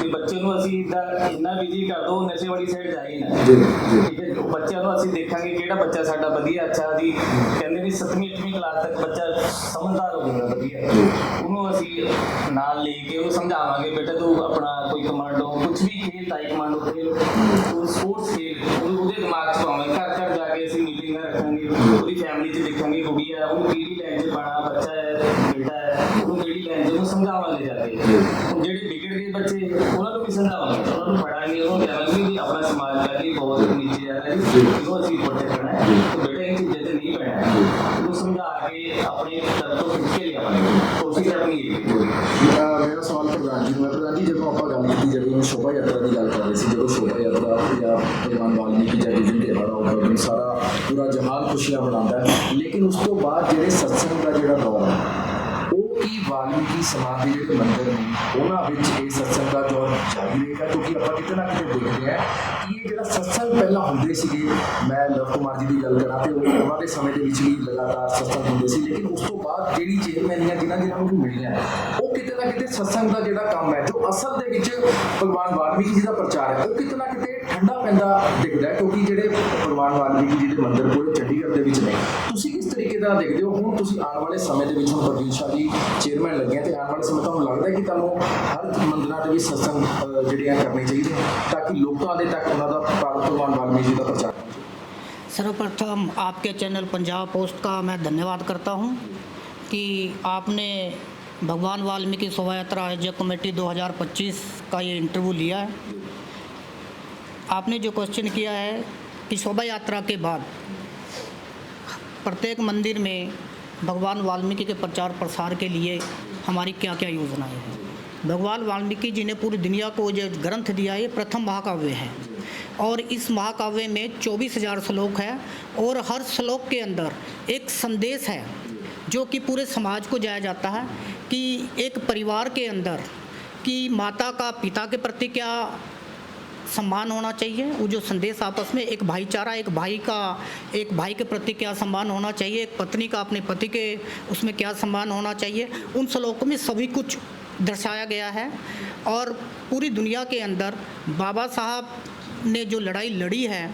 ਤੇ ਬੱਚੇ ਨੂੰ ਅਸੀਂ ਇਦਾਂ ਇੰਨਾ ਬਿਜ਼ੀ ਕਰ ਦੋ ਨਸ਼ੇ ਵਾਲੀ ਸਾਈਡ ਜਾਏ ਨਾ। ਠੀਕ ਹੈ ਉਹ ਬੱਚਿਆਂ ਨੂੰ ਅਸੀਂ ਦੇਖਾਂਗੇ ਕਿਹੜਾ ਬੱਚਾ ਸਾਡਾ ਵਧੀਆ ਅੱਛਾ ਦੀ ਕਹਿੰਦੇ ਵੀ 7ਵੀਂ 8ਵੀਂ ਕਲਾਸ ਤੱਕ ਬੱਚਾ ਸਮਝਦਾਰ ਹੋ ਵਧੀਆ। ਉਹਨੂੰ ਅਸੀਂ ਨਾਲ ਲੈ ਕੇ ਉਹਨੂੰ ਸਮਝਾਵਾਂਗੇ ਬੇਟਾ ਤੂੰ ਆਪਣਾ ਕੋਈ ਕਮਾਂਡੋ ਕੁਝ ਵੀ ਖੇਲ ਤਾਈ ਕਮਾਂਡੋ ਖੇਲ ਤੂੰ ਸਪੋਰਟਸ ਖੇਲ ਉਹਨੂੰ ਉਹਦੇ ਦਿਮਾਗ 'ਚ ਪਾਵਾਂਗੇ ਘਰ ਘਰ ਜਾ ਕੇ ਅਸੀਂ ਮੀਟਿੰਗਾਂ ਰੱਖਾਂਗੇ ਉਹਦੀ ਫੈਮਿਲੀ 'ਚ ਦੇਖਾਂਗੇ ਕੁੜੀ ਹੈ ਉਹਨੂੰ ਕਿਹੜੀ ਲਾਈਨ 'ਚ ਪਾਣਾ ਬੱਚਾ ਹੈ ਬੇਟਾ ਹੈ ਉਹਨੂੰ ਕਿਹੜੀ ਲਾਈਨ 'ਚ ਉਹਨੂੰ ਸਮਝਾਵਾਂਗੇ ਜਾ ਕੇ ਹੁਣ ਜਿਹੜੇ ਵਿਗੜ ਗਏ ਬੱਚੇ ਉਹਨਾਂ ਨੂੰ ਵੀ ਸਮਝਾਵਾਂਗੇ ਉਹਨਾਂ ਨੂੰ ਪੜਾਂਗੇ ਉਹਨੂੰ ਕਹਾਂਗੇ ਵੀ ਆਪਣਾ ਸਮਾਜ ਦਾ ਵੀ ਬਹੁਤ ਨੀਚੇ ਆ ਰਿਹਾ ਜੀ ਇਹਨੂੰ ਅਸੀਂ ਉੱਪਰ ਚੱਕਣਾ ਹੈ ਤੇ ਬੇਟਾ ਇਹ ਚੀਜ਼ਾਂ ਤੇ ਨਹੀਂ ਪੈਣਾ ਹੈ। ਉਹਨੂੰ ਸਮਝਾ ਕੇ ਆਪਣੇ ਦਰ ਤੋਂ ਖਿੱਚ ਕੇ ਲਿਆਵਾਂਗੇ ਕੋਸ਼ਿਸ਼ ਆਪਣੀ ਇਹ ਹੈ ਅਹ ਮੇਰਾ ਸਵਾਲ ਪ੍ਰਧਾਨ ਜੀ ਨੂੰ ਹੈ ਪ੍ਰਧਾਨ ਜੀ ਜਦੋਂ ਆਪਾਂ ਗੱਲ ਕੀਤੀ ਜਿਹੜੀ ਸ਼ੋਭਾ ਯਾਤਰਾ ਦੀ ਗੱਲ ਕਰ ਰਹੇ ਸੀ, ਜਦੋਂ ਸ਼ੋਭਾ ਯਾਤਰਾ ਜਾਂ ਭਗਵਾਨ ਵਾਲਮੀਕੀ ਜਯੰਤੀ ਦੇ ਦਿਹਾੜਾ ਹੁੰਦਾ ਸਾਰਾ ਪੂਰਾ ਜਹਾਨ ਖੁਸ਼ੀਆਂ ਮਨਾਉਂਦਾ ਹੈ ਲੇਕਿਨ ਉਸ ਤੋਂ ਬਾਅਦ ਜਿਹੜੇ ਸਤਸੰਗ ਦਾ ਜਿਹੜਾ ਦੌਰ ਹੈ ਉਹ ਕੀ ਵਾਲਮੀਕੀ ਸਮਾਜ ਦੇ ਜਿਹੜੇ ਮੰਦਿਰ ਨੇ, ਉਹਨਾਂ ਵਿੱਚ ਇਹ ਸਤਸੰਗ ਦਾ ਦੌਰ ਜਾਰੀ ਰਹੇਗਾ ਕਿਉਂਕਿ ਆਪਾਂ ਕਿਤੇ ਨਾ ਕਿਤੇ ਦੇਖਦੇ ਹਾਂ ਕਿ ਇਹ ਜਿਹੜਾ ਸਤਸੰਗ ਪਹਿਲਾਂ ਹੁੰਦੇ ਸੀਗੇ, ਮੈਂ ਲਵ ਕੁਮਾਰ ਜੀ ਦੀ ਗੱਲ ਕਰਾਂ ਤੇ ਉਹਨਾਂ ਦੇ ਸਮੇਂ ਦੇ ਵਿੱਚ ਵੀ ਲਗਾਤਾਰ ਸਤਸੰਗ ਹੁੰਦੇ ਸੀ, ਲੇਕਿਨ ਉਸ ਤੋਂ ਬਾਅਦ ਜਿਹੜੀ ਚੇਅਰਮੈਨੀਆਂ ਜਿਨ੍ਹਾਂ ਜਿਨ੍ਹਾਂ ਨੂੰ ਮਿਲੀਆਂ, ਉਹ ਕਿਤੇ ਨਾ ਕਿਤੇ ਸਤਸੰਗ ਦਾ ਜਿਹੜਾ ਕੰਮ ਹੈ, ਜੋ ਅਸਲ ਦੇ ਵਿੱਚ ਭਗਵਾਨ ਵਾਲਮੀਕੀ ਜੀ ਦਾ ਪ੍ਰਚਾਰ ਹੈ, ਉਹ ਕਿਤੇ ਨਾ ਕਿਤੇ ਠੰਡਾ ਪੈਂਦਾ ਦਿਖਦਾ ਕਿਉਂਕਿ ਜਿਹੜੇ ਭਗਵਾਨ ਵਾਲਮੀਕੀ ਜੀ ਦੇ ਮੰਦਿਰ ਪੂਰੇ ਚੰਡੀਗੜ੍ਹ ਦੇ ਵਿੱਚ ਨੇ। ਤੁਸੀਂ ਤਰੀਕੇ ਦਾ ਦੇਖਦੇ ਹੋ ਹੁਣ ਤੁਸੀਂ ਆਉਣ ਵਾਲੇ ਸਮੇਂ ਦੇ ਵਿੱਚ ਹੁਣ ਪ੍ਰਦੀਪ ਸ਼ਾਹ ਜੀ ਚੇਅਰਮੈਨ ਲੱਗੇ ਆ ਤੇ ਆਉਣ ਵਾਲੇ ਸਮੇਂ ਤੁਹਾਨੂੰ ਲੱਗਦਾ ਹੈ ਕਿ ਤੁਹਾਨੂੰ ਹਰ ਮੰਦਿਰਾਂ ਦੇ ਵਿੱਚ ਸਤਸੰਗ ਅਹ, ਜਿਹੜੀਆਂ ਕਰਨੇ ਚਾਹੀਦੇ ਤਾਂ ਕਿ ਲੋਕਾਂ ਦੇ ਤੱਕ ਉਹਨਾਂ ਦਾ ਭਗਵਾਨ ਵਾਲਮੀਕੀ ਜੀ ਦਾ ਪ੍ਰਚਾਰ ਪਹੁੰਚੇ सर्वप्रथम आपके चैनल पंजाब पोस्ट का मैं धन्यवाद करता हूं कि आपने भगवान वाल्मीकि शोभा यात्रा आयोजक कमेटी 2025 का ये इंटरव्यू लिया है आपने जो क्वेश्चन किया है कि शोभा यात्रा के बाद प्रत्येक मंदिर में भगवान वाल्मीकि के प्रचार प्रसार के लिए हमारी क्या क्या योजनाएँ हैं? भगवान वाल्मीकि जी ने पूरी दुनिया को जो ग्रंथ दिया, ये प्रथम महाकाव्य है। और इस महाकाव्य में चौबीस हज़ार श्लोक है और हर श्लोक के अंदर एक संदेश है, जो कि पूरे समाज को जाया जाता है कि एक परिवार के अंदर कि माता का पिता के प्रति क्या सम्मान होना चाहिए। वो जो संदेश आपस में एक भाईचारा, एक भाई का, एक भाई के प्रति क्या सम्मान होना चाहिए, एक पत्नी का, अपने पति के, उसमें क्या सम्मान होना चाहिए, उन श्लोकों में सभी कुछ दर्शाया गया है। और पूरी दुनिया के अंदर बाबा साहब ने जो लड़ाई लड़ी है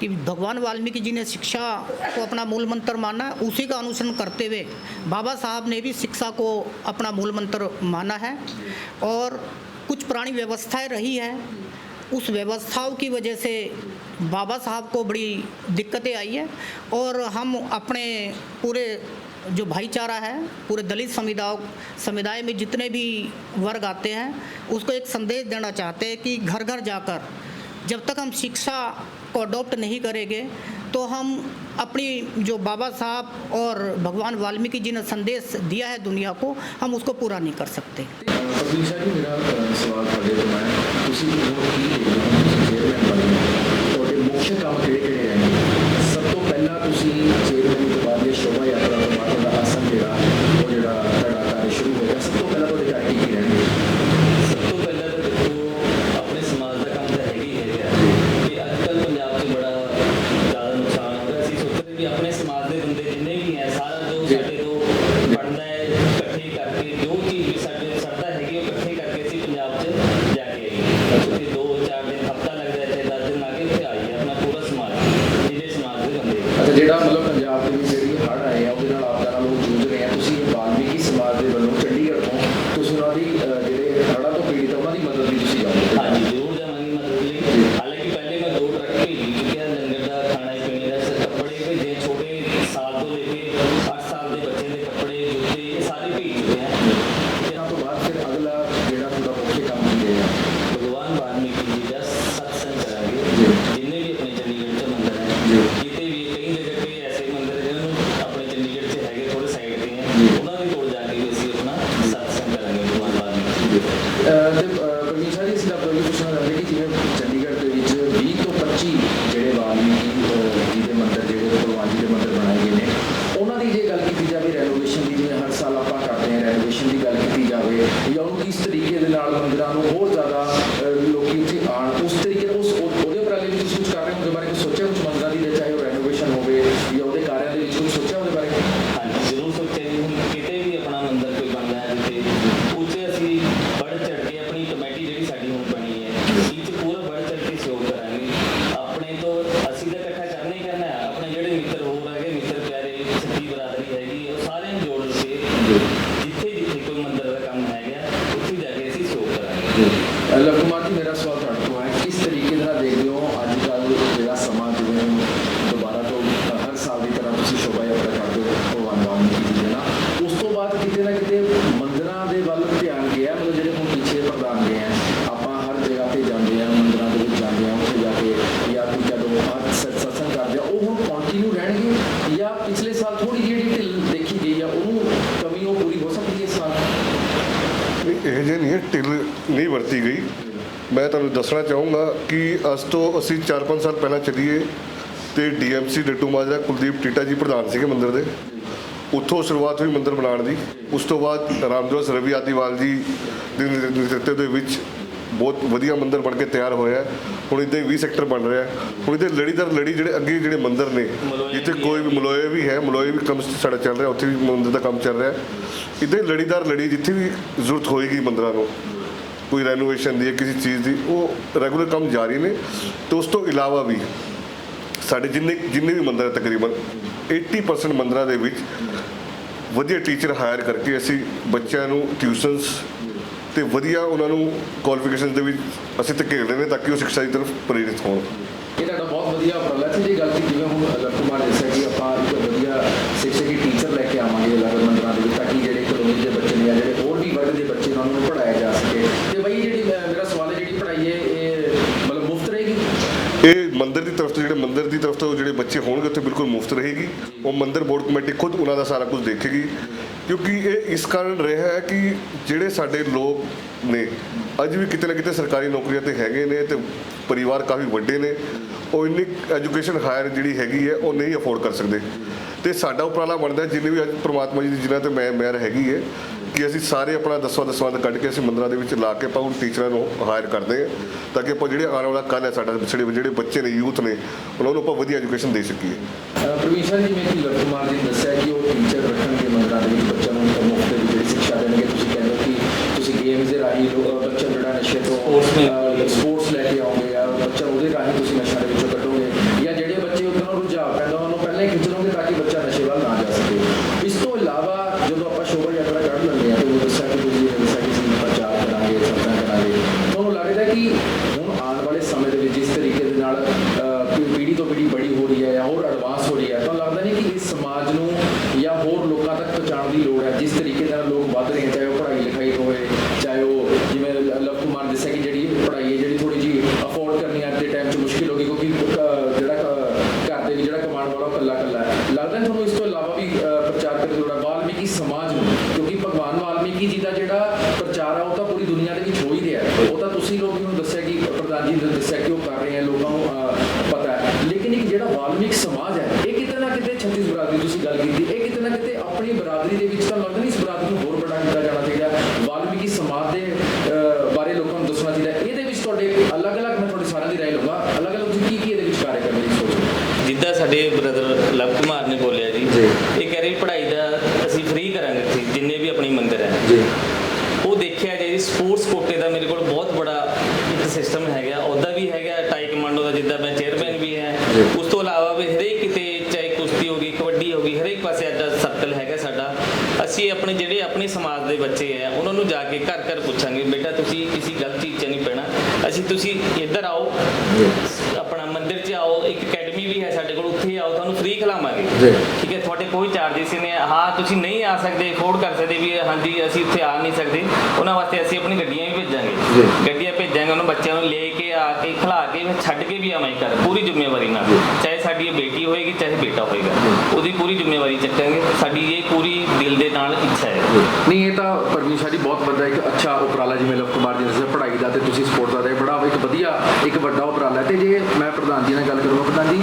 कि भगवान वाल्मीकि जी ने शिक्षा को अपना मूल मंत्र माना, उसी का अनुसरण करते हुए बाबा साहब ने भी शिक्षा को अपना मूल मंत्र माना है। और कुछ पुरानी व्यवस्थाएँ रही है उस व्यवस्थाओं की वजह से बाबा साहब को बड़ी दिक्कतें आई है और हम अपने पूरे जो भाईचारा है, पूरे दलित समुदाय समुदाय में जितने भी वर्ग आते हैं, उसको एक संदेश देना चाहते हैं कि घर घर जाकर जब तक हम शिक्षा को अडॉप्ट नहीं करेंगे तो हम अपनी जो बाबा साहब और भगवान वाल्मीकि जी ने संदेश दिया है दुनिया को हम उसको पूरा नहीं कर सकते ਪ੍ਰਦੀਪ ਸ਼ਾਹ ਜੀ ਮੇਰਾ ਅਹ, ਸਵਾਲ ਤੁਹਾਡੇ ਤੋਂ ਹੈ ਤੁਸੀਂ ਹੋਰ ਕੀ ਦੇਖਦੇ ਹੋ ਤੁਸੀਂ ਚੇਅਰਮੈਨ ਬਣੇ ਹੋ ਤੁਹਾਡੇ ਮੁੱਖ ਕੰਮ ਕਿਹੜੇ ਕਿਹੜੇ ਰਹਿਣਗੇ ਸਭ ਤੋਂ ਪਹਿਲਾਂ ਤੁਸੀਂ ਚੇਅਰਮੈਨ ਤੋਂ ਬਾਅਦ ਇਹ ਸ਼ੋਭਾ ਯਾਤਰਾ ਤੋਂ ਬਾਅਦ ਤੁਹਾਡਾ ਆਸਨ ਜਿਹੜਾ ਉਹ ਜਿਹੜਾ ਕਰਾਂਗੇ ਮੇਰਾ ਸਵਾਲ ਤੁਹਾਡੇ ਤੋਂ ਹੈ ਕਿਸ ਤਰੀਕੇ ਨਾਲ ਦੇਖਦੇ ਹੋ ਅੱਜ ਕੱਲ ਜਿਹੜਾ ਸਮਾਂ ਜਿਵੇਂ ਦੁਬਾਰਾ ਤੋਂ ਹਰ ਸਾਲ ਦੀ ਤਰ੍ਹਾਂ ਤੁਸੀਂ ਸ਼ੋਭਾ ਯਾਤਰਾ ਕਰਦੇ ਹੋ ਭਗਵਾਨ ਵਾਲਮੀਕੀ ਜੀ ਦੇ ਨਾਲ ਉਸ ਤੋਂ ਬਾਅਦ ਕਿਤੇ ਨਾ ਕਿਤੇ ਮੰਦਿਰਾਂ ਦੇ ਵੱਲ ਧਿਆਨ ਗਿਆ ਮਤਲਬ ਜਿਹੜੇ ਹੁਣ ਪਿੱਛੇ ਪ੍ਰਧਾਨ ਗਏ ਆ ਆਪਾਂ ਹਰ ਜਗ੍ਹਾ ਤੇ ਜਾਂਦੇ ਆ ਮੰਦਿਰਾਂ ਦੇ ਵਿੱਚ ਜਾਂਦੇ ਆ ਉੱਥੇ ਜਾ ਕੇ ਜਾਂ ਕੋਈ ਜਦੋਂ ਹਰ ਸਤਸੰਗ ਕਰਦੇ ਆ ਉਹ ਹੁਣ ਕੰਟੀਨਿਊ ਰਹਿਣਗੇ ਜਾਂ ਪਿਛਲੇ ਸਾਲ ਥੋੜੀ ਜਿਹੀ ਢਿੱਲ ਦੇਖੀ ਗਈ ਆ ਉਹਨੂੰ ਕਮੀ ਉਹ ਪੂਰੀ ਹੋ ਸਕਦੀ ਹੈ ਇਸ ਸਾਲ? ਇਹ ਜੇ ਨਹੀਂ ਹੈ, ਢਿੱਲ ਨਹੀਂ ਵਰਤੀ ਗਈ। ਮੈਂ ਤੁਹਾਨੂੰ ਦੱਸਣਾ ਚਾਹੂੰਗਾ ਕਿ ਅੱਜ ਤੋਂ ਅਸੀਂ 4-5 ਸਾਲ ਪਹਿਲਾਂ ਚੱਲੀਏ ਤੇ ਡੀਐਮਸੀ ਡੱਟੂ ਮਾਜਰਾ ਕੁਲਦੀਪ ਟੀਟਾ ਜੀ ਪ੍ਰਧਾਨ ਸੀਗੇ ਮੰਦਿਰ ਦੇ ਉੱਥੋਂ ਸ਼ੁਰੂਆਤ ਹੋਈ ਮੰਦਿਰ ਬਣਾਉਣ ਦੀ ਉਸ ਤੋਂ ਬਾਅਦ ਰਾਮਦਾਸ ਰਵੀ ਆਦੀਵਾਲ ਜੀ ਦੇ ਨੇਤਰਤਵ ਦੇ ਵਿੱਚ ਬਹੁਤ ਵਧੀਆ ਮੰਦਿਰ ਬਣ ਕੇ ਤਿਆਰ ਹੋਇਆ ਹੈ। ਹੁਣ ਇਹਦੇ 20 ਸੈਕਟਰ ਬਣ ਰਿਹਾ ਹੁਣ ਇਹਦੇ ਲੜੀਦਾਰ ਲੜੀ ਜਿਹੜੇ ਅੱਗੇ ਜਿਹੜੇ ਮੰਦਿਰ ਨੇ, ਜਿੱਥੇ ਕੋਈ ਵੀ ਮਲੋਏ ਵੀ ਹੈ, ਮਲੋਏ ਵੀ ਕੰਮ ਸਾਡਾ ਚੱਲ ਰਿਹਾ, ਉੱਥੇ ਵੀ ਮੰਦਿਰ ਦਾ ਕੰਮ ਚੱਲ ਰਿਹਾ ਹੈ। ਇਹਦੇ ਲੜੀਦਾਰ ਲੜੀ ਜਿੱਥੇ ਵੀ ਜ਼ਰੂਰਤ ਹੋਏਗੀ ਮੰਦਿਰਾਂ ਨੂੰ ਕੋਈ ਰੈਨੋਵੇਸ਼ਨ ਦੀ ਹੈ ਕਿਸੇ ਚੀਜ਼ ਦੀ, ਉਹ ਰੈਗੂਲਰ ਕੰਮ ਜਾਰੀ ਨੇ। ਤੇ ਉਸ ਤੋਂ ਇਲਾਵਾ ਵੀ ਸਾਡੇ ਜਿੰਨੇ ਜਿੰਨੇ ਵੀ ਮੰਦਰ ਹੈ ਤਕਰੀਬਨ 80% ਮੰਦਰਾਂ ਦੇ ਵਿੱਚ ਵਧੀਆ ਟੀਚਰ ਹਾਇਰ ਕਰਕੇ ਅਸੀਂ ਬੱਚਿਆਂ ਨੂੰ ਟਿਊਸ਼ਨਸ ਤੇ ਵਧੀਆ ਉਹਨਾਂ ਨੂੰ ਕੁਆਲੀਫਿਕੇਸ਼ਨ ਦੇ ਵਿੱਚ ਅਸੀਂ ਧਕੇਲ ਰਹੇ ਨੇ ਤਾਂ ਕਿ ਉਹ ਸਿੱਖਿਆ ਦੀ ਤਰਫ ਪ੍ਰੇਰਿਤ ਹੋਣ। ਇਹ ਤੁਹਾਡਾ ਬਹੁਤ ਵਧੀਆ ਉਪਰਾਲਾ ਸੀ ਜੀ ਗੱਲ ਕੀ ਜਿਵੇਂ ਹੁਣ ਲਵ ਕੁਮਾਰ ਦੱਸਿਆ ਕਿ ਆਪਾਂ ਇੱਕ ਵਧੀਆ ਸਿੱਖਿਅਕੀ ਟੀਚਰ ਲੈ ਕੇ ਆਵਾਂਗੇ ਅਲੱਗ ਮੰਦਰਾਂ ਦੇ ਵਿੱਚ ਤਾਂ ਕਿ ਜਿਹੜੇ ਕਲੋਨੀ ਦੇ ਬੱਚੇ ਨੇ ਜਾਂ ਜਿਹੜੇ ਹੋਰ ਵੀ ਵਰਗ ਦੇ ਬੱਚੇ ਨੇ ਉਹਨਾਂ ਨੂੰ ਪੜਾਇਆ ਜਾ ਸਕੇ ਤੇ ਬਈ ਜਿਹੜੀ ਮੈਂ- ਮੇਰਾ ਸਵਾਲ ਹੈ ਜਿਹੜੀ ਪੜ੍ਹਾਈ ਹੈ ਇਹ ਮਤਲਬ ਮੁਫਤ ਰਹੇਗੀ ਇਹ ਮੰਦਿਰ ਦੀ ਤਰਫ ਤੋਂ ਜਿਹੜੇ ਮੰਦਿਰ ਦੀ ਤਰਫ ਤੋਂ ਜਿਹੜੇ ਬੱਚੇ ਹੋਣਗੇ ਉੱਥੇ ਬਿਲਕੁਲ ਮੁਫਤ ਰਹੇਗੀ। ਉਹ ਮੰਦਿਰ ਬੋਰਡ ਕਮੇਟੀ ਖੁਦ ਉਹਨਾਂ ਦਾ ਸਾਰਾ ਕੁਝ ਦੇਖੇਗੀ। ਕਿਉਂਕਿ ਇਹ ਇਸ ਕਾਰਨ ਰਿਹਾ ਹੈ ਕਿ ਜਿਹੜੇ ਸਾਡੇ ਲੋਕ ਨੇ ਅੱਜ ਵੀ ਕਿਤੇ ਨਾ ਕਿਤੇ ਸਰਕਾਰੀ ਨੌਕਰੀਆਂ ਤੇ ਹੈਗੇ ਨੇ ਤੇ ਪਰਿਵਾਰ ਕਾਫੀ ਵੱਡੇ ਨੇ ਉਹ ਇੰਨੀ ਐਜੂਕੇਸ਼ਨ ਹਾਇਰ ਜਿਹੜੀ ਹੈਗੀ ਹੈ ਉਹ ਨਹੀਂ ਅਫੋਰਡ ਕਰ ਸਕਦੇ। ਤੇ ਸਾਡਾ ਉਪਰਾਲਾ ਬਣਦਾ ਹੈ, ਜਿੰਨੇ ਵੀ ਅੱਜ ਪ੍ਰਮਾਤਮਾ ਜੀ ਦੀ ਜਿਨ੍ਹਾਂ ਤੇ ਮੈਂ ਮਿਹਰ ਹੈਗੀ ਹੈ ਕਿ ਅਸੀਂ ਸਾਰੇ ਆਪਣਾ ਦਸਵਾਂ ਦਸਵੰਦ ਕੱਢ ਕੇ ਅਸੀਂ ਮੰਦਰਾਂ ਦੇ ਵਿੱਚ ਲਾ ਕੇ ਆਪਾਂ ਹੁਣ ਟੀਚਰਾਂ ਨੂੰ ਹਾਇਰ ਕਰਦੇ ਹਾਂ ਤਾਂ ਕਿ ਆਪਾਂ ਜਿਹੜੇ ਆਉਣ ਵਾਲਾ ਕੱਲ੍ਹ ਹੈ ਸਾਡਾ ਜਿਹੜੇ ਜਿਹੜੇ ਬੱਚੇ ਨੇ ਯੂਥ ਨੇ ਉਹਨਾਂ ਨੂੰ ਆਪਾਂ ਵਧੀਆ ਐਜੂਕੇਸ਼ਨ ਦੇ ਸਕੀਏ। ਅਹ ਪ੍ਰਵੀਨ ਸਰ ਜਿਵੇਂ ਕਿ ਲਵ ਕੁਮਾਰ ਜੀ ਦੱਸਿਆ ਕਿ ਉਹ ਟੀਚਰ ਰੱਖਣਗੇ ਮੰਦਰਾਂ ਦੇ ਵਿੱਚ ਬੱਚਿਆਂ ਨੂੰ ਮੁਫਤ ਦੀ ਜਿਹੜੀ ਸਿੱਖਿਆ ਦੇਣਗੇ। ਤੁਸੀਂ ਕਹਿੰਦੇ ਕਿ ਤੁਸੀਂ ਗੇਮਸ ਦੇ ਰਾਹੀਂ ਬੱਚਾ ਜਿਹੜਾ ਨਸ਼ੇ ਤੋਂ ਸਪੋਰਟਸ ਲੈ ਕੇ ਆਓਗੇ ਜਾਂ ਬੱਚਾ ਉਹਦੇ ਰਾਹੀਂ ਤੁਸੀਂ ਨਸ਼ਾ ਦੇ ਵਿੱਚੋਂ ਕੱਢੋਗੇ ਜਾਂ ਜਿਹੜੇ ਬੱਚੇ ਉਹਨਾਂ ਨੂੰ ਰੁਝਾਨ ਪੈਂਦਾ ਉਹਨਾਂ ਨੂੰ ਪਹਿਲਾਂ ਹੀ ਖਿੱਚ ਲਓਗੇ ਤਾਂ ਕਿ ਬੱਚਾ ਨਸ਼ੇ ਵੱਲ ਨਾ ਜਾ ਸਕੇ ਇਸ ਤੋਂ ਇਲਾਵਾ ਜਦੋਂ ਆਪਾਂ ਸ਼ੋਭਾ ਯਾਤਰਾ ਕੱਢ ਲੈਂਦੇ ਹਾਂ ਤੇ ਉਹ ਦੱਸਿਆ ਕਿ ਤੁਸੀਂ ਇਹ ਦੱਸਿਆ ਕਿ ਅਸੀਂ ਪ੍ਰਚਾਰ ਕਰਾਂਗੇ ਸਤਸੰਗ ਕਰਾਂਗੇ ਤੁਹਾਨੂੰ ਲੱਗਦਾ ਕਿ ਹੁਣ ਆਉਣ ਵਾਲੇ ਸਮੇਂ ਦੇ ਵਿੱਚ ਜਿਸ ਤਰੀਕੇ ਦੇ ਨਾਲ ਅਹ, ਪੀ- ਪੀੜ੍ਹੀ ਤੋਂ ਪੀੜ੍ਹੀ ਬੜੀ ਹੋ ਰਹੀ ਹੈ ਜਾਂ ਹੋਰ ਐਡਵਾਂਸ ਹੋ ਰਹੀ ਹੈ ਤਾਂ ਲੱਗਦਾ ਨਹੀਂ ਕਿ ਇਸ ਸਮਾਜ ਨੂੰ ਜਾਂ ਹੋਰ ਲੋਕਾਂ ਤੱਕ ਪਹੁੰਚਾਉਣ ਦੀ ਲੋੜ ਹੈ ਜਿਸ ਤਰੀਕੇ ਨਾਲ ਲੋਕ ਵੱਧ ਰਹੇ ਹੈ ਚਾਹੇ ਉਹ ਪੜ੍ਹਾਈ ਲਿਖਾਈ ਹੋਵੇ ਚਾਹੇ ਉਹ ਜਿਵੇਂ ਲ- ਲਵ ਕੁਮਾਰ ਦੱਸਿਆ ਕਿ ਜਿਹੜੀ ਪੜ੍ਹਾਈ ਹੈ ਜਿਹੜੀ ਥੋੜੀ ਜੀ ਅਫੋਰਡ ਕਰਨੀ ਅੱਜ ਦੇ ਟਾਈਮ 'ਚ ਮੁਸ਼ਕਿਲ ਹੋ ਗਈ ਕਿਉਂਕਿ ਅਹ, ਜਿਹੜਾ ਕ- ਘਰ ਦੇ ਵਿੱਚ ਜਿਹੜਾ ਕਮਾਉਣ ਵਾਲਾ ਉਹ ਇਕੱਲਾ ਇਕੱਲਾ ਹੈ ਲੱਗਦਾ ਨਹੀਂ ਤੁਹਾਨੂੰ ਇਸ ਤੋਂ ਇਲਾਵਾ ਵੀ ਅਹ, ਪ੍ਰਚਾਰ ਕਰਨ ਦੀ ਲੋੜ ਹੈ ਵਾਲਮੀਕੀ ਸਮਾਜ ਨੂੰ ਕਿਉਂਕਿ ਭਗਵਾਨ ਵਾਲਮੀਕੀ ਜੀ ਦਾ ਜਿਹੜਾ ਪ੍ਰਚਾਰ ਆ ਉਹ ਤਾਂ ਪੂਰੀ ਦੁਨੀਆ ਦੇ ਵਿੱਚ ਹੋ ਹੀ ਰਿਹਾ ਹੈ। ਉਹ ਤਾਂ ਤੁਸੀਂ ਲੋਕ ਨੂੰ ਦੱਸਿਆ ਕਿ ਪ੍ਰਧਾਨ ਜੀ ਨੇ ਦੱਸਿਆ ਕਿ ਉਹ ਕਰ ਰਹੇ ਹੈ ਲੋਕਾਂ ਨੂੰ ਅਹ, ਪਤਾ ਹੈ ਲੇਕਿਨ ਇੱਕ ਜਿਹੜਾ ਵਾਲਮੀਕ ਸਮਾਜ ਹੈ ਇਹ ਕਿਤੇ ਨਾ ਕਿਤੇ ਛੱਤੀਸ ਬਰਾਦਰੀ ਤੁਸੀਂ ਗੱਲ ਕੀਤੀ ਇਹ ਕਿਤੇ ਨਾ ਕਿਤੇ ਆਪਣੀ ਬਰਾਦਰੀ ਦੇ ਵਿੱਚ ਤਾਂ ਲੱਗਦਾ ਨਹੀਂ ਇਸ ਬਰਾਦਰੀ ਨੂੰ ਹੋਰ ਵੱਡਾ ਕੀਤਾ ਜਾਣਾ ਚਾਹੀਦਾ ਵਾਲਮੀਕੀ ਸਮਾਜ ਦੇ ਅਹ, ਬਾਰੇ ਲੋਕਾਂ ਨੂੰ ਦੱਸਣਾ ਚਾਹੀਦਾ ਇਹਦੇ ਵਿੱਚ ਤੁਹਾਡੇ ਅਲੱਗ-ਅਲੱਗ ਮੈਂ ਤੁਹਾਡੇ ਸਾਰਿਆਂ ਦੀ ਰਾਏ ਲਊਂਗਾ ਅਲੱਗ-ਅਲੱਗ ਤੁਸੀਂ ਕੀ ਕੀ ਇਹਦੇ ਵਿੱਚ ਕਾਰਜ ਕਰਨ ਦੀ ਸੋਚੋ ਜਿੱਦਾਂ ਸਾਡੇ ਬ੍ਰਦਰ ਲਵ ਕੁਮਾਰ ਨੇ ਬੋਲਿਆ ਜੀ ਜੀ। ਇਹ ਕਹਿ ਰਹੇ ਵੀ ਪੜ੍ਹਾਈ ਦਾ ਅਸੀਂ ਫ੍ਰੀ ਕਰਾਂਗੇ ਇੱਥੇ ਜਿੰਨੇ ਵੀ ਆਪਣੀ ਮੰਦਿਰ ਹੈ ਜੀ ਉਹ ਦੇਖਿਆ ਜੇ ਸਪੋਰਟਸ ਕੋਟੇ ਦਾ ਮੇਰੇ ਕੋਲ ਬਹੁਤ ਬੜਾ ਇੱਕ ਸਿਸਟਮ ਹੈਗਾ ਉਹਦਾ ਵੀ ਹੈਗਾ ਟਾਈਕਮਾਂਡੋ ਦਾ ਜਿੱਦਾਂ ਮੈਂ ਚੇਅਰਮੈਨ ਵੀ ਹੈ ਜੀ। ਉਸ ਤੋਂ ਇਲਾਵਾ ਵੀ ਹਰੇਕ ਕਿਤੇ ਚਾਹੇ ਕੁਸ਼ਤੀ ਹੋ ਗਈ ਕਬੱਡੀ ਹੋ ਗਈ ਹਰੇਕ ਪਾਸੇ ਅੱਜ ਸਰਕਲ ਹੈਗਾ ਸਾਡਾ ਅਸੀਂ ਆਪਣੇ ਜਿਹੜੇ ਆਪਣੇ ਸਮਾਜ ਦੇ ਬੱਚੇ ਹੈ ਉਹਨਾਂ ਨੂੰ ਜਾ ਕੇ ਘਰ ਘਰ ਪੁੱਛਾਂਗੇ ਬੇਟਾ ਤੁਸੀਂ ਕਿਸੇ ਗਲਤ ਚੀਜ਼ 'ਚ ਨਹੀਂ ਪੈਣਾ। ਅਸੀਂ ਤੁਸੀਂ ਇੱਧਰ ਆਓ ਆਪਣਾ ਮੰਦਿਰ 'ਚ ਆਓ ਇੱਕ ਅਕੈਡਮੀ ਵੀ ਹੈ ਸਾਡੇ ਕੋਲ ਉੱਥੇ ਆਓ ਤੁਹਾਨੂੰ ਫ੍ਰੀ ਖਿਲਾਵਾਂਗੇ। ਠੀਕ ਹੈ ਤੁਹਾਡੇ ਕੋਈ ਚਾਰजेस ਨੇ ਹਾਂ। ਤੁਸੀਂ ਨਹੀਂ ਆ ਸਕਦੇ ਅਫੋਰਡ ਕਰ ਸਕਦੇ ਵੀ ਹਾਂਜੀ ਅਸੀਂ ਉੱਥੇ ਆ ਨਹੀਂ ਸਕਦੇ। ਉਹਨਾਂ ਵਾਸਤੇ ਅਸੀਂ ਆਪਣੀ ਗੱਡੀਆਂ ਵੀ। ਭੇਜਾਂਗੇ। ਗੱਡੀਆਂ ਭੇਜਾਂਗੇ ਉਹਨਾਂ ਬੱਚਿਆਂ ਨੂੰ ਲੈ ਕੇ ਆ ਕੇ ਖਿਲਾ ਕੇ ਛੱਡ ਕੇ ਵੀ ਆਵਾਂਗੇ ਘਰ ਪੂਰੀ ਜ਼ਿੰਮੇਵਾਰੀ ਨਾਲ। ਚਾਹੇ ਸਾਡੀ ਇਹ ਬੇਟੀ ਹੋਏਗੀ ਚਾਹੇ ਬੇਟਾ ਹੋਏਗਾ। ਉਹਦੀ ਪੂਰੀ ਜ਼ਿੰਮੇਵਾਰੀ ਚੱਕਾਂਗੇ। ਸਾਡੀ ਇਹ ਪੂਰੀ ਦਿਲ ਦੇ ਨਾਲ ਇੱਛਾ ਹੈ। ਨਹੀਂ ਇਹ ਤਾਂ ਪਰਮੇਸ਼ਰ ਦੀ ਬਹੁਤ ਵੱਡਾ ਇੱਕ ਅੱਛਾ ਉਪਰਾਲਾ ਜਿਵੇਂ ਲਵ ਕੁਮਾਰ ਜੀ ਦੱਸਿਆ ਪੜ੍ਹਾਈ ਦਾ ਤੇ ਤੁਸੀਂ ਸਪੋਰਟ ਦਾ ਤੇ ਬੜਾ ਇੱਕ ਵਧੀਆ ਇੱਕ ਵੱਡਾ ਉਪਰਾਲਾ ਤੇ ਜੇ ਮੈਂ ਪ੍ਰਧਾਨ ਜੀ ਨਾਲ ਗੱਲ ਕਰੂੰਗਾ ਪ੍ਰਧਾਨ ਜੀ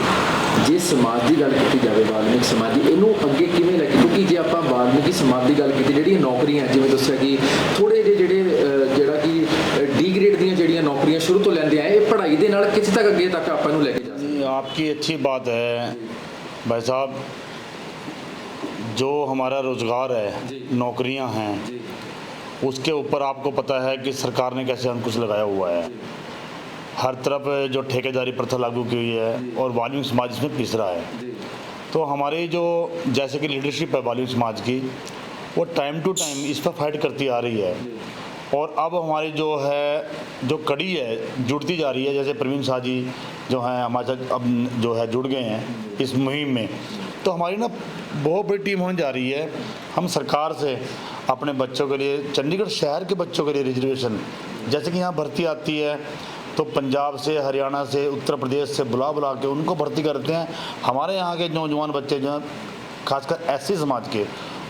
ਜੇ ਸਮਾਜ ਦੀ ਗੱਲ ਕੀਤੀ ਜਾਵੇ ਵਾਲਮੀਕ ਸਮਾਜ ਦੀ ਇਹਨੂੰ ਅੱਗੇ ਕਿਵੇਂ ਲੈ ਕਿਉਂਕਿ ਜੇ ਆਪਾਂ ਵਾਲਮੀਕ ਸਮਾਜ ਦੀ ਗੱਲ ਕੀਤੀ ਜਿਹੜੀਆਂ ਨੌਕਰੀਆਂ ਜਿਵੇਂ ਦੱਸਿਆ ਕਿ ਥੋੜੇ ਜਿਹੇ ਜਿਹੜੇ ਜਿਹੜਾ ਕਿ ਡੀ ਗ੍ਰੇਡ ਦੀਆਂ ਜਿਹੜੀਆਂ ਨੌਕਰੀਆਂ ਸ਼ੁਰੂ ਤੋਂ ਲੈਂਦੇ ਆਏ ਇਹ ਪੜ੍ਹਾਈ ਦੇ ਨਾਲ ਕਿੱਥੇ ਤੱਕ ਅੱਗੇ ਤੱਕ ਆਪਾਂ ਨੂੰ ਲੈ ਕੇ ਜਾ ਆਪਕੀ ਅੱਛੀ ਬਾਤ ਹੈ। ਭਾਈ ਸਾਹਿਬ जो हमारा रोज़गार है नौकरियाँ हैं उसके ऊपर आपको पता है कि सरकार ने कैसे अंकुश लगाया हुआ है। हर तरफ़ जो ठेकेदारी प्रथा लागू की हुई है और वाल्मीकि समाज इसमें पिस रहा है। तो हमारी जो जैसे कि लीडरशिप है वाल्मीकि समाज की वो टाइम टू टाइम इस पर फाइट करती आ रही है। और अब हमारी जो है जो कड़ी है जुड़ती जा रही है जैसे प्रवीण शाह जी जो हैं हमारे साथ अब जो है जुड़ गए हैं इस मुहिम में। तो हमारी ना बहुत बड़ी टीम होने जा रही है हम सरकार से अपने बच्चों के लिए चंडीगढ़ शहर के बच्चों के लिए रिजर्वेशन जैसे कि यहाँ भर्ती आती है तो पंजाब से हरियाणा से उत्तर प्रदेश से बुला बुला के उनको भर्ती करते हैं हमारे यहाँ के नौजवान बच्चे जो हैं खासकर ऐसे समाज के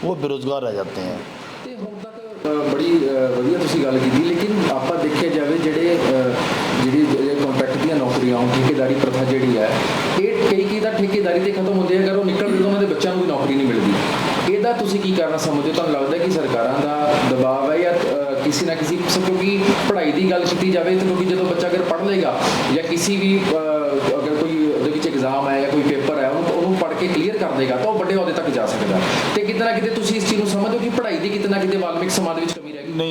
वो बेरोज़गार रह जाते हैं ਤੇ ਹੁਣ ਤੱਕ ਅ, ਬੜੀ ਅ, ਵਧੀਆ ਤੁਸੀਂ ਗੱਲ ਕੀਤੀ ਲੇਕਿਨ ਆਪਾਂ ਦੇਖਿਆ ਜਾਵੇ ਜਾਂ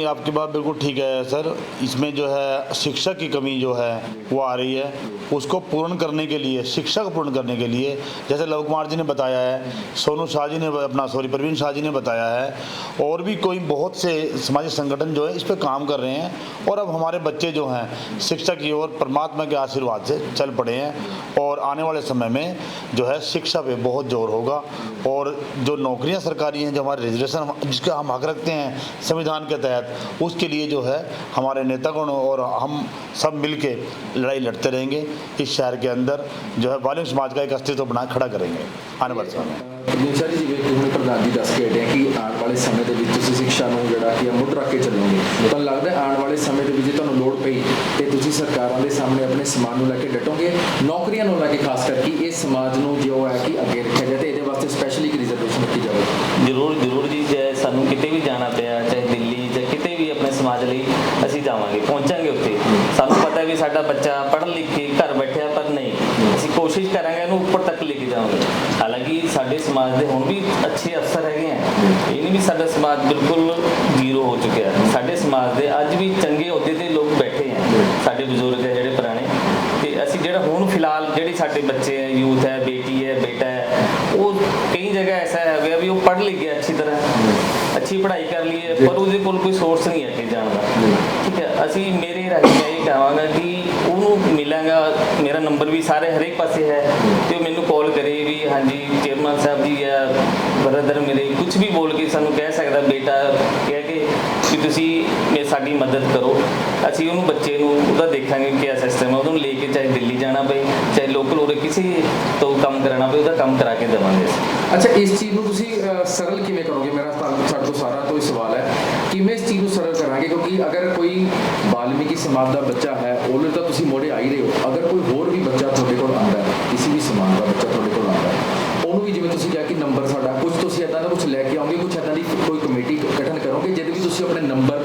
आपकी बात बिल्कुल ठीक है, सर। इसमें जो है, शिक्षा की कमी जो है, वो आ रही है। उसको पूर्ण करने के लिए शिक्षा को पूर्ण करने के लिए, जैसे लव कुमार जी ने बताया है, सोनू शाह जी ने अपना, सॉरी, प्रवीण शाह जी ने बताया है, और भी कोई बहुत से सामाजिक संगठन जो है, इस पर काम कर रहे हैं, और अब हमारे बच्चे जो हैं, शिक्षा की ओर, परमात्मा के आशीर्वाद से चल पड़े हैं, और आने वाले समय में जो है, शिक्षा पे बहुत ज़ोर होगा और जो नौकरियाँ सरकारी हैं, जो हमारे रिजर्वेशन जिसका हम हक रखते हैं संविधान के तहत, उसके लिए जो है हमारे नेतागण और हम सब मिल के लड़ाई लड़ते रहेंगे। इस शहर के अंदर जो है वालिम समाज का एक अस्तित्व बना, खड़ा करेंगे। आने वाले समय में। ਪ੍ਰਦੀਪ ਜੀ ਜਿਵੇਂ ਕਿ ਹੁਣ ਪ੍ਰਧਾਨ ਜੀ ਦੱਸ ਕੇ ਹਟੇ ਕਿ ਆਉਣ ਵਾਲੇ ਸਮੇਂ ਦੇ ਵਿੱਚ ਤੁਸੀਂ ਸਿੱਖਿਆ ਨੂੰ ਜਿਹੜਾ ਕਿ ਮੁੱਢ ਰੱਖ ਕੇ ਚੱਲੋਗੇ। ਤੁਹਾਨੂੰ ਲੱਗਦਾ ਆਉਣ ਵਾਲੇ ਸਮੇਂ ਦੇ ਵਿੱਚ ਜੇ ਤੁਹਾਨੂੰ ਲੋੜ ਪਈ ਤੇ ਤੁਸੀਂ ਸਰਕਾਰਾਂ ਦੇ ਸਾਹਮਣੇ ਆਪਣੇ ਸਮਾਜ ਨੂੰ ਲੈ ਕੇ ਡਟੋਗੇ? ਨੌਕਰੀਆਂ ਨੂੰ ਲੈ ਕੇ ਖਾਸ ਕਰਕੇ ਇਸ ਸਮਾਜ ਨੂੰ ਜੋ ਹੈ ਕਿ ਅੱਗੇ ਰੱਖਿਆ ਜਾਏ ਤੇ ਇਹਦੇ ਵਾਸਤੇ ਸਪੈਸ਼ਲੀ ਇੱਕ ਰਿਜ਼ਰਵੇਸ਼ਨ ਰੱਖੀ ਜਾਵੇ। ਜ਼ਰੂਰ ਜ਼ਰੂਰ ਜੀ ਜੇ ਸਾਨੂੰ ਕਿਤੇ ਵੀ ਜਾਣਾ ਪਿਆ ਚਾਹੇ ਦਿੱਲੀ ਜਾਂ ਕਿਤੇ ਵੀ ਆਪਣੇ ਸਮਾਜ ਲਈ ਅਸੀਂ ਜਾਵਾਂਗੇ ਪਹੁੰਚਾਂਗੇ ਉੱਥੇ। ਸਾਨੂੰ ਪਤਾ ਹੈ ਵੀ ਸਾਡਾ ਬੱਚਾ ਪੜ੍ਹ ਲਿਖ ਕੇ ਘਰ ਬੈਠਿਆ ਕੋਸ਼ਿਸ਼ ਕਰਾਂਗੇ ਇਹਨੂੰ ਉੱਪਰ ਤੱਕ ਲੈ ਕੇ ਜਾਵਾਂਗੇ ਹਾਲਾਂਕਿ ਸਾਡੇ ਸਮਾਜ ਦੇ ਹੁਣ ਵੀ ਅੱਛੇ ਅਫਸਰ ਹੈਗੇ ਆ। ਇਹ ਨਹੀਂ ਵੀ ਸਾਡਾ ਸਮਾਜ ਬਿਲਕੁਲ ਜ਼ੀਰੋ ਹੋ ਚੁੱਕਿਆ ਸਾਡੇ ਸਮਾਜ ਦੇ ਅੱਜ ਵੀ ਚੰਗੇ ਅਹੁਦੇ ਤੇ ਲੋਕ ਬੈਠੇ ਆ। ਸਾਡੇ ਬਜ਼ੁਰਗ ਹੈ ਜਿਹੜੇ ਪੁਰਾਣੇ। ਤੇ ਅਸੀਂ ਜਿਹੜਾ ਹੁਣ ਫਿਲਹਾਲ ਜਿਹੜੇ ਸਾਡੇ ਬੱਚੇ ਹੈ ਯੂਥ ਹੈ ਬੇਟੀ ਹੈ ਬੇਟਾ ਹੈ ਉਹ ਕਈ ਜਗ੍ਹਾ ਐਸਾ ਹੈ ਗਿਆ ਵੀ ਉਹ ਪੜ੍ਹ ਲਿਖ ਗਿਆ ਅੱਛੀ ਤਰ੍ਹਾਂ। ਅੱਛੀ ਪੜ੍ਹਾਈ ਕਰ ਲਈ ਹੈ ਪਰ ਉਹਦੇ ਕੋਲ ਕੋਈ ਸੋਰਸ ਨਹੀਂ ਹੈ ਅੱਗੇ ਜਾਣ ਦਾ। ਅਸੀਂ ਮੇਰੇ ਰਾਹੀਂ ਮੈਂ ਇਹ ਕਹਾਂਗਾ ਕਿ ਉਹਨੂੰ ਮਿਲਾਂਗਾ ਮੇਰਾ ਨੰਬਰ ਵੀ ਸਾਰੇ ਹਰੇਕ ਪਾਸੇ ਹੈ ਤੇ ਉਹ ਮੈਨੂੰ ਕਾਲ ਕਰੇ ਵੀ ਹਾਂਜੀ ਚੇਅਰਮੈਨ ਸਾਹਿਬ ਜੀ ਜਾਂ ਬ੍ਰਦਰ ਮੇਰੇ ਕੁਝ ਵੀ ਬੋਲ ਕੇ ਸਾਨੂੰ ਕਹਿ ਸਕਦਾ ਬੇਟਾ ਕਹਿ ਕੇ ਕਿ ਤੁਸੀਂ ਮੇ ਸਾਡੀ ਮਦਦ ਕਰੋ। ਅਸੀਂ ਉਹਨੂੰ ਬੱਚੇ ਨੂੰ ਉਹਦਾ ਦੇਖਾਂਗੇ ਕਿ ਸਿਸਟਮ ਹੈ ਉਹਨੂੰ ਲੈ ਕੇ ਚਾਹੇ ਦਿੱਲੀ ਜਾਣਾ ਪਏ ਚਾਹੇ ਲੋਕਲ ਉਰੇ ਕਿਸੇ ਤੋਂ ਕੰਮ ਕਰਾਉਣਾ ਪਏ ਉਹਦਾ ਕੰਮ ਕਰਾ ਕੇ ਦੇਵਾਂਗੇ ਅਸੀਂ। ਅੱਛਾ ਇਸ ਚੀਜ਼ ਨੂੰ ਤੁਸੀਂ ਅ, ਸਰਲ ਕਿਵੇਂ ਕਰੋਗੇ? ਮੇਰਾ ਸਾਡੇ ਤੋਂ ਸਾਰਾ ਤੋਂ ਹੀ ਸਵਾਲ ਹੈ। ਕਿਵੇਂ ਇਸ ਚੀਜ਼ ਨੂੰ ਸਰਲ ਕਰਾਂਗੇ, ਕਿਉਂਕਿ ਅਗਰ ਕੋਈ ਵਾਲਮੀਕੀ ਸਮਾਜ ਦਾ ਬੱਚਾ ਹੈ, ਉਹਨੂੰ ਤਾਂ ਤੁਸੀਂ ਮੋੜੇ ਆ ਰਹੇ ਹੋ। ਅਗਰ ਕੋਈ ਹੋਰ ਵੀ ਬੱਚਾ ਤੁਹਾਡੇ ਕੋਲ ਆਉਂਦਾ ਹੈ, ਕਿਸੇ ਵੀ ਸਮਾਜ ਦਾ ਬੱਚਾ ਤੁਹਾਡੇ ਕੋਲ ਆਉਂਦਾ ਹੈ, ਉਹਨੂੰ ਵੀ ਜਿਵੇਂ ਤੁਸੀਂ ਕਿਹਾ ਕਿ ਨੰਬਰ ਸਾਡਾ ਕੁਝ ਤੁਸੀਂ ਇਦਾਂ ਦਾ ਕੁਝ ਲੈ ਕੇ ਆਓਗੇ ਕੁਝ ਇਦਾਂ ਦੀ ਕੋਈ ਕਮੇਟੀ ਗਠਨ ਕਰੋਗੇ, ਜਿਹਦੇ ਵਿੱਚ ਤੁਸੀਂ ਆਪਣੇ ਨੰਬਰ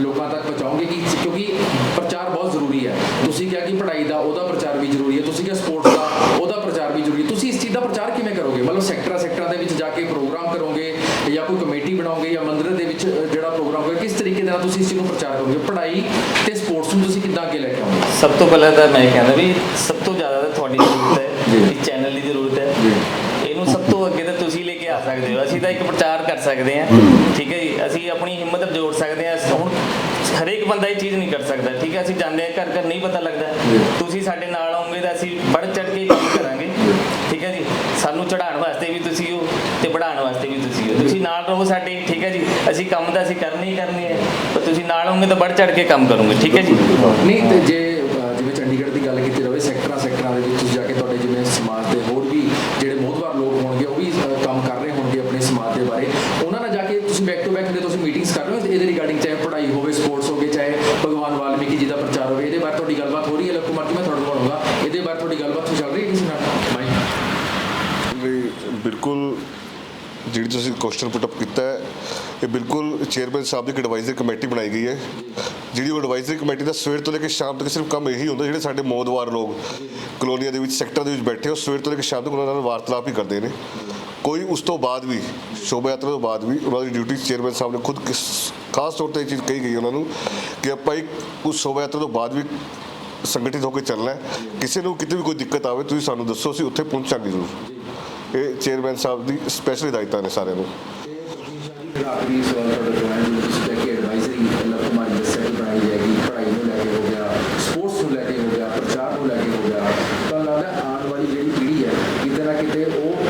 ਲੋਕਾਂ ਤੱਕ ਪਹੁੰਚਾਓਗੇ ਕਿ ਕਿਉਂਕਿ ਪ੍ਰਚਾਰ ਬਹੁਤ ਜ਼ਰੂਰੀ ਹੈ। ਤੁਸੀਂ ਕਿਹਾ ਕਿ ਪੜ੍ਹਾਈ ਦਾ ਉਹਦਾ ਪ੍ਰਚਾਰ ਵੀ ਜ਼ਰੂਰੀ ਹੈ, ਤੁਸੀਂ ਕਿਹਾ ਸਪੋਰਟਸ ਦਾ ਉਹਦਾ ਪ੍ਰਚਾਰ ਵੀ ਜ਼ਰੂਰੀ ਹੈ। ਤੁਸੀਂ ਇਸ ਚੀਜ਼ ਦਾ ਪ੍ਰਚਾਰ ਕਿਵੇਂ ਕਰੋਗੇ? ਮਤਲਬ ਸੈਕਟਰਾਂ ਸੈਕਟਰਾਂ ਦੇ ਵਿੱਚ ਜਾ ਕੇ ਪ੍ਰੋਗਰਾਮ ਕਰੋਗੇ ਜਾਂ ਕੋਈ ਕਮੇਟੀ ਬਣਾਓਗੇ ਜਾਂ ਮੰਦਿਰ ਦੇ ਵਿੱਚ ਅ, ਜਿਹੜਾ ਪ੍ਰੋਗਰਾਮ ਕਰੋਗੇ ਕਿਸ ਤਰੀਕੇ ਦੇ ਨਾਲ ਤੁਸੀਂ ਇਸ ਚੀਜ਼ ਨੂੰ ਪ੍ਰਚਾਰ ਕਰੋਗੇ ਪੜ੍ਹਾਈ ਤੇ ਸਪੋਰਟਸ ਨੂੰ ਤੁਸੀਂ ਕਿੱਦਾਂ ਅੱਗੇ ਲੈ ਕੇ ਆਓਗੇ ਸਭ ਤੋਂ ਪਹਿਲਾਂ ਤਾਂ ਮੈਂ ਕਹਿੰਦਾ ਵੀ ਸਭ ਤੋਂ ਜ਼ਿਆਦਾ ਤਾਂ ਤੁਹਾਡੀ ਜ਼ਰੂਰਤ ਹੈ ਜੀ। ਚੈਨਲ ਦੀ ਜ਼ਰੂਰਤ ਹੈ। ਇਹਨੂੰ ਸਭ ਤੋਂ ਅੱਗੇ ਤਾਂ ਤੁਸੀਂ ਲੈ ਕੇ ਆ ਸਕਦੇ ਹੋ। ਅਸੀਂ ਤਾਂ ਇੱਕ ਪ੍ਰਚਾਰ ਕਰ ਸਕਦੇ ਹਾਂ। ਠੀਕ ਹੈ ਜੀ? ਅਸੀਂ ਆਪਣੀ ਹਿੰਮਤ ਜੋੜ ਸਕਦੇ ਹਾਂ। ਹੁਣ ਹਰੇਕ ਬੰਦਾ ਇਹ ਚੀਜ਼ ਨਹੀਂ ਕਰ ਸਕਦਾ। ਠੀਕ ਹੈ? ਅਸੀਂ ਜਾਂਦੇ ਹਾਂ ਘਰ ਘਰ ਨਹੀਂ ਪਤਾ ਲੱਗਦਾ। ਤੁਸੀਂ ਸਾਡੇ ਨਾਲ ਆਉਂਗੇ ਤਾਂ ਅਸੀਂ ਵੱਧ ਚੜ ਕੇ ਕੰਮ ਕਰਾਂਗੇ। ਠੀਕ ਹੈ ਜੀ? ਸਾਨੂੰ ਚੜਾਉਣ ਵਾਸਤੇ ਵੀ ਤੁਸੀਂ ਹੋ ਤੇ ਵਧਾਉਣ ਵਾਸਤੇ ਵੀ ਤੁਸੀਂ ਹੋ। ਤੁਸੀਂ ਨਾਲ ਰਹੋ ਸਾਡੇ। ਠੀਕ ਹੈ ਜੀ? ਅਸੀਂ ਕੰਮ ਤਾਂ ਅਸੀਂ ਕਰਨੇ ਹੀ ਕਰਨੇ ਹੈ ਪਰ ਤੁਸੀਂ ਨਾਲ ਹੋਵੋਗੇ ਤਾਂ ਵੱਧ ਚੜ ਕੇ ਕੰਮ ਕਰੋਗੇ। ਠੀਕ ਹੈ ਜੀ? ਨਹੀਂ ਤੇ ਜੇ ਅ, ਜਿਵੇਂ ਚੰਡੀਗੜ੍ਹ ਦੀ ਗੱਲ ਕੀਤੀ ਜਾਵੇ ਸੈਕਟਰਾਂ ਸੈਕਟਰਾਂ ਦੇ ਵਿੱਚ ਤੁਸੀਂ ਜਾ ਕੇ ਤੁਹਾਡੇ ਜਿਵੇਂ ਸਮਾਜ ਦੇ ਹੋਰ ਵੀ ਜਿਹੜੇ ਮੋਹਤਵਾਰ ਲੋਕ ਹੋਣਗੇ ਉਹ ਵੀ ਅ, ਕੰਮ ਕਰ ਰਹੇ ਹੋਣਗੇ ਆਪਣੇ ਸਮਾਜ ਦੇ ਬਾਰੇ ਉਹਨਾਂ ਨਾਲ ਜਾ ਕੇ ਤੁਸੀਂ ਬੈਕ ਟੂ ਬੈਕ ਦੇ ਤੁਸੀਂ ਮੀਟਿੰਗਸ ਕਰ ਰਹੇ ਹੋ? ਇਹਦੇ ਰਿਗਾਰਡਿੰਗ ਚਾਹੇ ਪੜ੍ਹਾਈ ਹੋਵੇ ਸਪੋਰਟਸ ਹੋਵੇ ਚਾਹੇ ਭਗਵਾਨ ਵਾਲਮੀਕੀ ਜੀ ਦਾ ਪ੍ਰਚਾਰ ਹੋਵੇ, ਇਹਦੇ ਬਾਰੇ ਤੁਹਾਡੀ ਗੱਲਬਾਤ ਹੋ ਰਹੀ ਹੈ? ਲਵ ਕੁਮਾਰ ਮੈਂ ਤੁਹਾਡੇ ਕੋਲ ਆਉਂਗਾ। ਇਹਦੇ ਬਾਰੇ ਤੁਹਾਡੀ ਗੱਲਬਾਤ ਚੱਲ ਰਹੀ ਹੈ ਕਿਸੇ ਨਾਲ? ਮਾਈ ਬਿਲਕੁਲ ਜਿਹੜੀ ਤੁਸੀਂ ਕੁਐਸਚਨ ਪੁੱਟ ਅਪ ਕੀਤਾ ਹੈ, ਇਹ ਬਿਲਕੁਲ ਚੇਅਰਮੈਨ ਸਾਹਿਬ ਦੀ ਇੱਕ ਐਡਵਾਈਜ਼ਰੀ ਕਮੇਟੀ ਬਣਾਈ ਗਈ ਹੈ। ਜਿਹੜੀ ਉਹ ਐਡਵਾਈਜ਼ਰੀ ਕਮੇਟੀ ਦਾ ਸਵੇਰ ਤੋਂ ਲੈ ਕੇ ਸ਼ਾਮ ਤੱਕ ਸਿਰਫ ਕੰਮ ਇਹੀ ਹੁੰਦਾ, ਜਿਹੜੇ ਸਾਡੇ ਮੌਦਵਾਰ ਲੋਕ, ਕਲੋਨੀਆਂ ਦੇ ਵਿੱਚ, ਸੈਕਟਰ ਦੇ ਵਿੱਚ ਬੈਠੇ ਉਹ ਸਵੇਰ ਤੋਂ ਲੈ ਕੇ ਸ਼ਾਮ ਤੱਕ ਉਹਨਾਂ ਨਾਲ ਵਾਰਤਾਲਾਪ ਹੀ ਕਰਦੇ ਨੇ। ਕੋਈ ਉਸ ਤੋਂ ਬਾਅਦ ਵੀ, ਸ਼ੋਭਾ ਯਾਤਰਾ ਤੋਂ ਬਾਅਦ ਵੀ ਉਹਨਾਂ ਦੀ ਡਿਊਟੀ ਚੇਅਰਮੈਨ ਸਾਹਿਬ ਨੇ ਖੁਦ ਕਿਸ- ਖਾਸ ਤੌਰ ਤੇ ਇਹ ਚੀਜ਼ ਕਹੀ ਗਈ ਉਹਨਾਂ ਨੂੰ ਕਿ ਆਪਾਂ ਇੱਕ ਉਸ ਸ਼ੋਭਾ ਯਾਤਰਾ ਤੋਂ ਬਾਅਦ ਵੀ ਸੰਗਠਿਤ ਹੋ ਕੇ ਚੱਲਣਾ ਕਿਸੇ ਨੂੰ ਕਿਤੇ ਵੀ ਕੋਈ ਦਿੱਕਤ ਆਵੇ, ਤੁਸੀਂ ਸਾਨੂੰ ਦੱਸੋ, ਅਸੀਂ ਉੱਥੇ ਪਹੁੰਚਾਂਗੇ ਜ਼ਰੂਰ। ਇਹ ਚੇਅਰਮੈਨ ਸਾਹਿਬ ਦੀ ਸਪੈਸ਼ਲ ਹਦਾਇਤਾਂ ਨੇ ਸਾਰਿਆਂ ਨੂੰ ਫਿਰ ਆਖਰੀ ਸਵਾਲ ਤੁਹਾਡਾ ਜੋ ਹੈ ਜਿਵੇਂ ਤੁਸੀਂ ਕਿਹਾ ਕਿ ਐਡਵਾਈਜ਼ਰੀ ਲਵ ਕੁਮਾਰੀ ਦੱਸਿਆ ਕਿ ਬਣਾਈ ਜਾਏਗੀ ਪੜ੍ਹਾਈ ਨੂੰ ਲੈ ਕੇ ਹੋ ਗਿਆ ਸਪੋਰਟਸ ਨੂੰ ਲੈ ਕੇ ਹੋ ਗਿਆ ਪ੍ਰਚਾਰ ਨੂੰ ਲੈ ਕੇ ਹੋ ਗਿਆ ਤਾਂ ਲੱਗਦਾ ਹੈ ਆਉਣ ਵਾਲੀ ਜਿਹੜੀ ਪੀੜ੍ਹੀ ਹੈ ਕਿਤੇ ਨਾ ਕਿਤੇ ਉਹ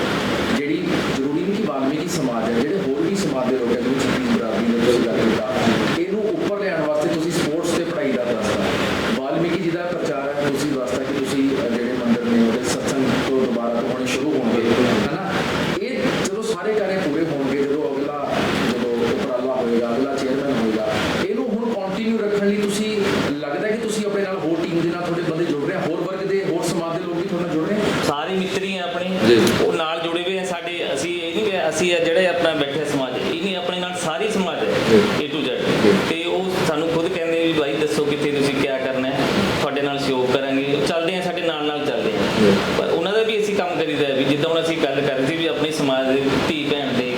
ਜਿਹੜੀ ਜ਼ਰੂਰੀ ਨਹੀਂ ਕਿ ਵਾਲਮੀਕੀ ਸਮਾਜ ਹੈ ਜਿਹੜੇ ਹੋਰ ਵੀ ਸਮਾਜ ਦੇ ਲੋਕ ਹੈ ਜਿਵੇਂ ਛੱਤੀ ਬਰਾਦਰੀ ਨੇ ਤੁਸੀਂ ਗੱਲ ਕੀਤਾ ਇਹਨੂੰ ਉੱਪਰ ਲਿਆਉਣ ਵਾਸਤੇ ਤੁਸੀਂ ਸਪੋਰਟਸ ਤੇ ਪੜ੍ਹਾਈ ਦਾ ਦੱਸਦਾ ਵਾਲਮੀਕੀ ਜੀ ਦਾ ਪ੍ਰਚਾਰ ਹੈ ਤੁਸੀਂ ਦੱਸਦਾ ਕਿ ਤੁਸੀਂ ਅ, ਜਿਹੜੇ ਮੰਦਿਰ ਨੇ ਉਹਦੇ ਸਤਸੰਗ ਤੋਂ ਦੁਬਾਰਾ ਤੋਂ ਹੋਣੇ ਸ਼ੁਰੂ ਹੋਣਗੇ ਹਨਾ ਇਹ ਜਦੋਂ ਸਾਰੇ ਕਾਰੇ ਪੂਰੇ ਹੋਣਗੇ ਜਦੋਂ ਅਗਲਾ ਜਦੋਂ ਉਪਰਾਲਾ ਹੋਏਗਾ ਅਗਲਾ ਚੇਅਰਮੈਨ ਹੋਏਗਾ ਇਹਨੂੰ ਹੁਣ ਕੰਟੀਨਿਊ ਰੱਖਣ ਲਈ ਤੁਸੀਂ ਲੱਗਦਾ ਕਿ ਤੁਸੀਂ ਆਪਣੇ ਨਾਲ ਹੋਰ ਟੀਮ ਦੇ ਨਾਲ ਤੁਹਾਡੇ ਬੰਦੇ ਜੁੜ ਰਹੇ ਆ ਹੋਰ ਵਰਗ ਦੇ ਹੋਰ ਸਮਾਜ ਦੇ ਲੋਕ ਵੀ ਤੁਹਾਡੇ ਨਾਲ ਜੁੜ ਰਹੇ ਆ ਸਾਰੇ ਮਿੱਤਰੀ ਆ ਆਪਣੇ ਜੀ। ਉਹ ਨਾਲ ਜੁੜੇ ਹੋਏ ਆ ਸਾਡੇ ਅਸੀਂ ਇਹ ਨਹੀਂ ਕਿ ਅਸੀਂ ਆ ਜਿਹੜੇ ਆਪਣਾ ਬੈਠੇ ਸਮਾਜ ਇਹ ਨਹੀਂ ਆਪਣੇ ਨਾਲ ਸਾਰੀ ਸਮਾਜ ਹੈ A to Z ਤੇ ਉਹ ਸਾਨੂੰ ਖੁਦ ਕਹਿੰਦੇ ਵੀ ਭਾਈ ਦੱਸੋ ਕਿੱਥੇ ਤੁਸੀਂ ਕੀ ਕਰਨਾ ਹੈ ਤੁਹਾਡੇ ਨਾਲ ਸਹਿਯੋਗ ਕਰਾਂਗੇ ਉਹ ਚੱਲਦੇ ਆ ਸਾਡੇ ਨਾਲ ਨਾਲ ਚੱਲਦੇ ਆ ਪਰ ਉਹਨਾਂ ਦਾ ਵੀ ਅਸੀਂ ਕੰਮ ਕਰੀਦਾ ਹੈ ਵੀ ਜਿੱਦਾਂ ਹੁਣ ਅਸੀਂ ਗੱਲ ਕਰ ਰਹੇ ਸੀ ਵੀ ਆਪਣੀ ਸਮਾਜ ਦੇ ਧੀ ਭੈਣ ਦੇ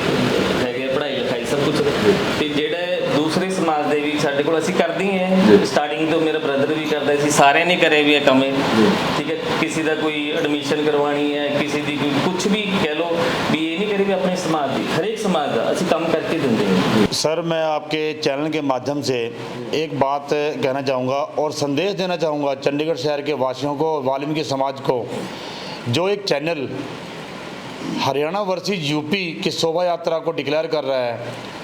ਹੈਗੇ ਆ, ਪੜ੍ਹਾਈ ਲਿਖਾਈ ਸਭ ਕੁਝ ਤੇ ਜਿਹੜਾ ਦੂਸਰੇ ਸਮਾਜ ਦੇ ਵੀ ਸਾਡੇ ਕੋਲ ਅਸੀਂ ਕਰਦੇ ਹੀ ਹਾਂ ਸਟਾਰਟਿੰਗ ਤੋਂ ਮੇਰਾ ਬ੍ਰਦਰ ਵੀ ਕਰਦਾ ਸੀ ਸਾਰਿਆਂ ਨੇ ਕਰੇ ਵੀ ਇਹ ਕੰਮ ਇਹ ਠੀਕ ਹੈ ਕਿਸੇ ਦਾ ਕੋਈ ਐਡਮਿਸ਼ਨ ਕਰਵਾਉਣੀ ਹੈ ਕਿਸੇ ਦੀ ਕੋਈ ਕੁਝ ਵੀ ਕਹਿ ਲਓ ਵੀ ਇਹ ਨਹੀਂ ਕਰੇ ਵੀ ਆਪਣੇ ਸਮਾਜ ਦੀ ਹਰੇਕ ਸਮਾਜ ਦਾ ਅਸੀਂ ਕੰਮ ਕਰਕੇ ਦਿੰਦੇ ਹਾਂ सर मैं आपके चैनल के माध्यम से एक बात कहना चाहूँगा और संदेश देना चाहूँगा चंडीगढ़ शहर के वासियों को वाल्मीकि समाज को जो एक चैनल हरियाणा वर्सेस यूपी की शोभा यात्रा को डिक्लेयर कर रहा है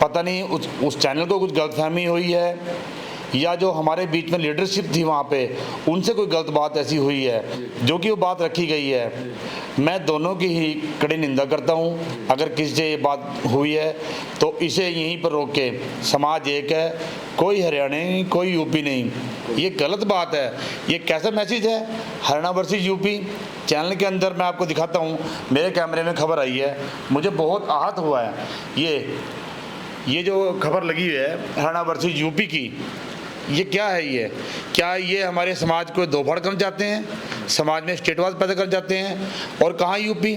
पता नहीं उस उस चैनल को कुछ गलतफहमी हुई है, या जो हमारे बीच में लीडरशिप थी वहाँ पे, उनसे कोई गलत बात ऐसी हुई है, जो कि वो बात रखी गई है। मैं दोनों की ही कड़ी निंदा करता हूँ, अगर किसी से ये बात हुई है तो इसे यहीं पर रोक के, समाज एक है, कोई हरियाणा नहीं, कोई यूपी नहीं। ये गलत बात है। ये कैसा मैसेज है? Haryana versus UP. चैनल के अंदर मैं आपको दिखाता हूँ, मेरे कैमरे में खबर आई है, मुझे बहुत आहत हुआ है। ये ये जो खबर लगी हुई है, हरियाणा वर्सेज यूपी की, ये क्या है ये? क्या ये हमारे समाज को दो कर जाते हैं? समाज में स्टेटवाद पैदा कर जाते हैं? और कहाँ यूपी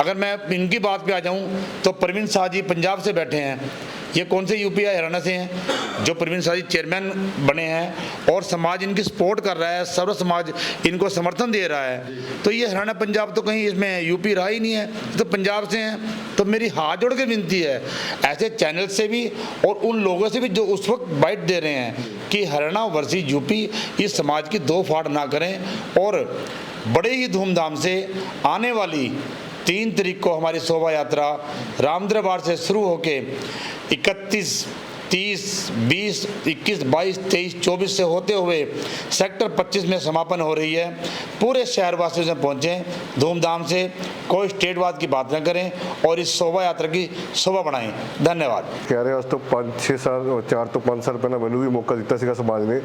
अगर मैं इनकी बात पे आ जाऊँ तो प्रवीण शाह जी पंजाब से बैठे हैं। ये कौन से यूपी है हरियाणा से हैं, जो प्रवीण शाह चेयरमैन बने हैं, और समाज इनकी सपोर्ट कर रहा है, सर्व समाज इनको समर्थन दे रहा है। तो ये हरियाणा, पंजाब तो कहीं इसमें यूपी रहा ही नहीं है तो पंजाब से हैं। तो मेरी हाथ जोड़ के विनती है, ऐसे चैनल से भी और उन लोगों से भी जो उस वक्त बाइट दे रहे हैं, कि हरियाणा वर्सेस यूपी इस समाज की दो फाड़ ना करें, और बड़े ही धूमधाम से आने वाली तीन तरीक को हमारी शोभा यात्रा रामद्रबार से शुरू होकर इकतीस, तीस, बीस, इक्कीस, बाईस, तेईस, चौबीस से होते हुए सेक्टर पच्चीस में समापन हो रही है। पूरे शहरवासियों से पहुँचें, धूमधाम से, कोई स्टेटवाद की बात न करें और इस शोभा यात्रा की शोभा बनाएँ। धन्यवाद। कह रहे हैं तो पाँच छः साल और चार तो पाँच साल पहले मैंने भी मौका दिता समाज ने,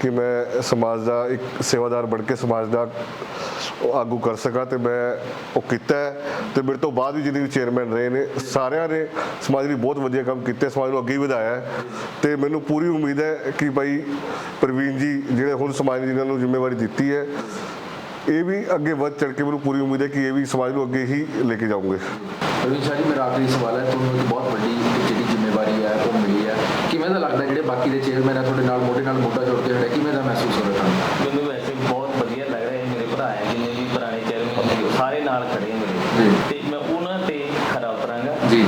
कि मैं समाज का एक सेवादार बढ़ के समाज का ਦਾ ਆਗੂ ਕਰ ਸਕਾਂ ਤੇ ਮੈਂ ਉਹ ਕੀਤਾ ਤੇ ਮੇਰੇ ਤੋਂ ਬਾਅਦ ਵੀ ਜਿਹਨੇ ਵੀ ਚੇਅਰਮੈਨ ਰਹੇ ਨੇ, ਸਾਰਿਆਂ ਨੇ ਸਮਾਜ ਲਈ ਬਹੁਤ ਵਧੀਆ ਕੰਮ ਕੀਤੇ, ਸਮਾਜ ਨੂੰ ਅੱਗੇ ਵਧਾਇਆ ਤੇ ਮੈਨੂੰ ਪੂਰੀ ਉਮੀਦ ਹੈ ਕਿ ਭਾਈ ਪ੍ਰਵੀਨ ਜੀ ਜਿਹੜੇ ਹੁਣ ਸਮਾਜ ਨੇ ਜਿਨ੍ਹਾਂ ਨੂੰ ਜ਼ਿੰਮੇਵਾਰੀ ਦਿੱਤੀ ਹੈ, ਇਹ ਵੀ ਅੱਗੇ ਵੱਧ ਚੜ ਕੇ ਮੈਨੂੰ ਪੂਰੀ ਉਮੀਦ ਹੈ ਕਿ ਇਹ ਵੀ ਸਮਾਜ ਨੂੰ ਅੱਗੇ ਹੀ ਲੈ ਕੇ ਜਾਓਗੇ ਪ੍ਰਵੀਨ ਸ਼ਾਹ ਜੀ, ਮੇਰਾ ਆਖਰੀ ਸਵਾਲ ਹੈ, ਤੁਹਾਨੂੰ ਇੱਕ ਬਹੁਤ ਵੱਡੀ ਜਿਹੜੀ ਜ਼ਿੰਮੇਵਾਰੀ ਹੈ, ਉਹ ਮਿਲੀ ਹੈ। ਕਿਵੇਂ ਦਾ ਲੱਗਦਾ ਜਿਹੜੇ ਬਾਕੀ ਦੇ ਚੇਅਰਮੈਨ ਆ ਤੁਹਾਡੇ ਨਾਲ, ਮੋਢੇ ਨਾਲ ਮੋਢਾ ਜੋੜ ਕੇ ਖੜੇ, ਕਿਵੇਂ ਦਾ ਮਹਿਸੂਸ ਹੋ ਰਿਹਾ ਤੁਹਾਨੂੰ ਮੈਨੂੰ ਵੈਸੇ ਬਹੁਤ ਵਧੀਆ ਲੱਗ ਰਿਹਾ ਹੈ ਮੇਰੇ ਭਰਾ ਹੈ ਜਿੰਨੇ ਵੀ ਪੁਰਾਣੇ ਚੇਅਰਮੈਨ ਸੀ ਉਹ ਸਾਰੇ ਨਾਲ ਖੜੇ ਮੇਰੇ ਜੀ। ਤੇ ਮੈਂ ਉਹਨਾਂ ਤੇ ਖਰਾ ਉਤਰਾਂਗਾ ਜੀ।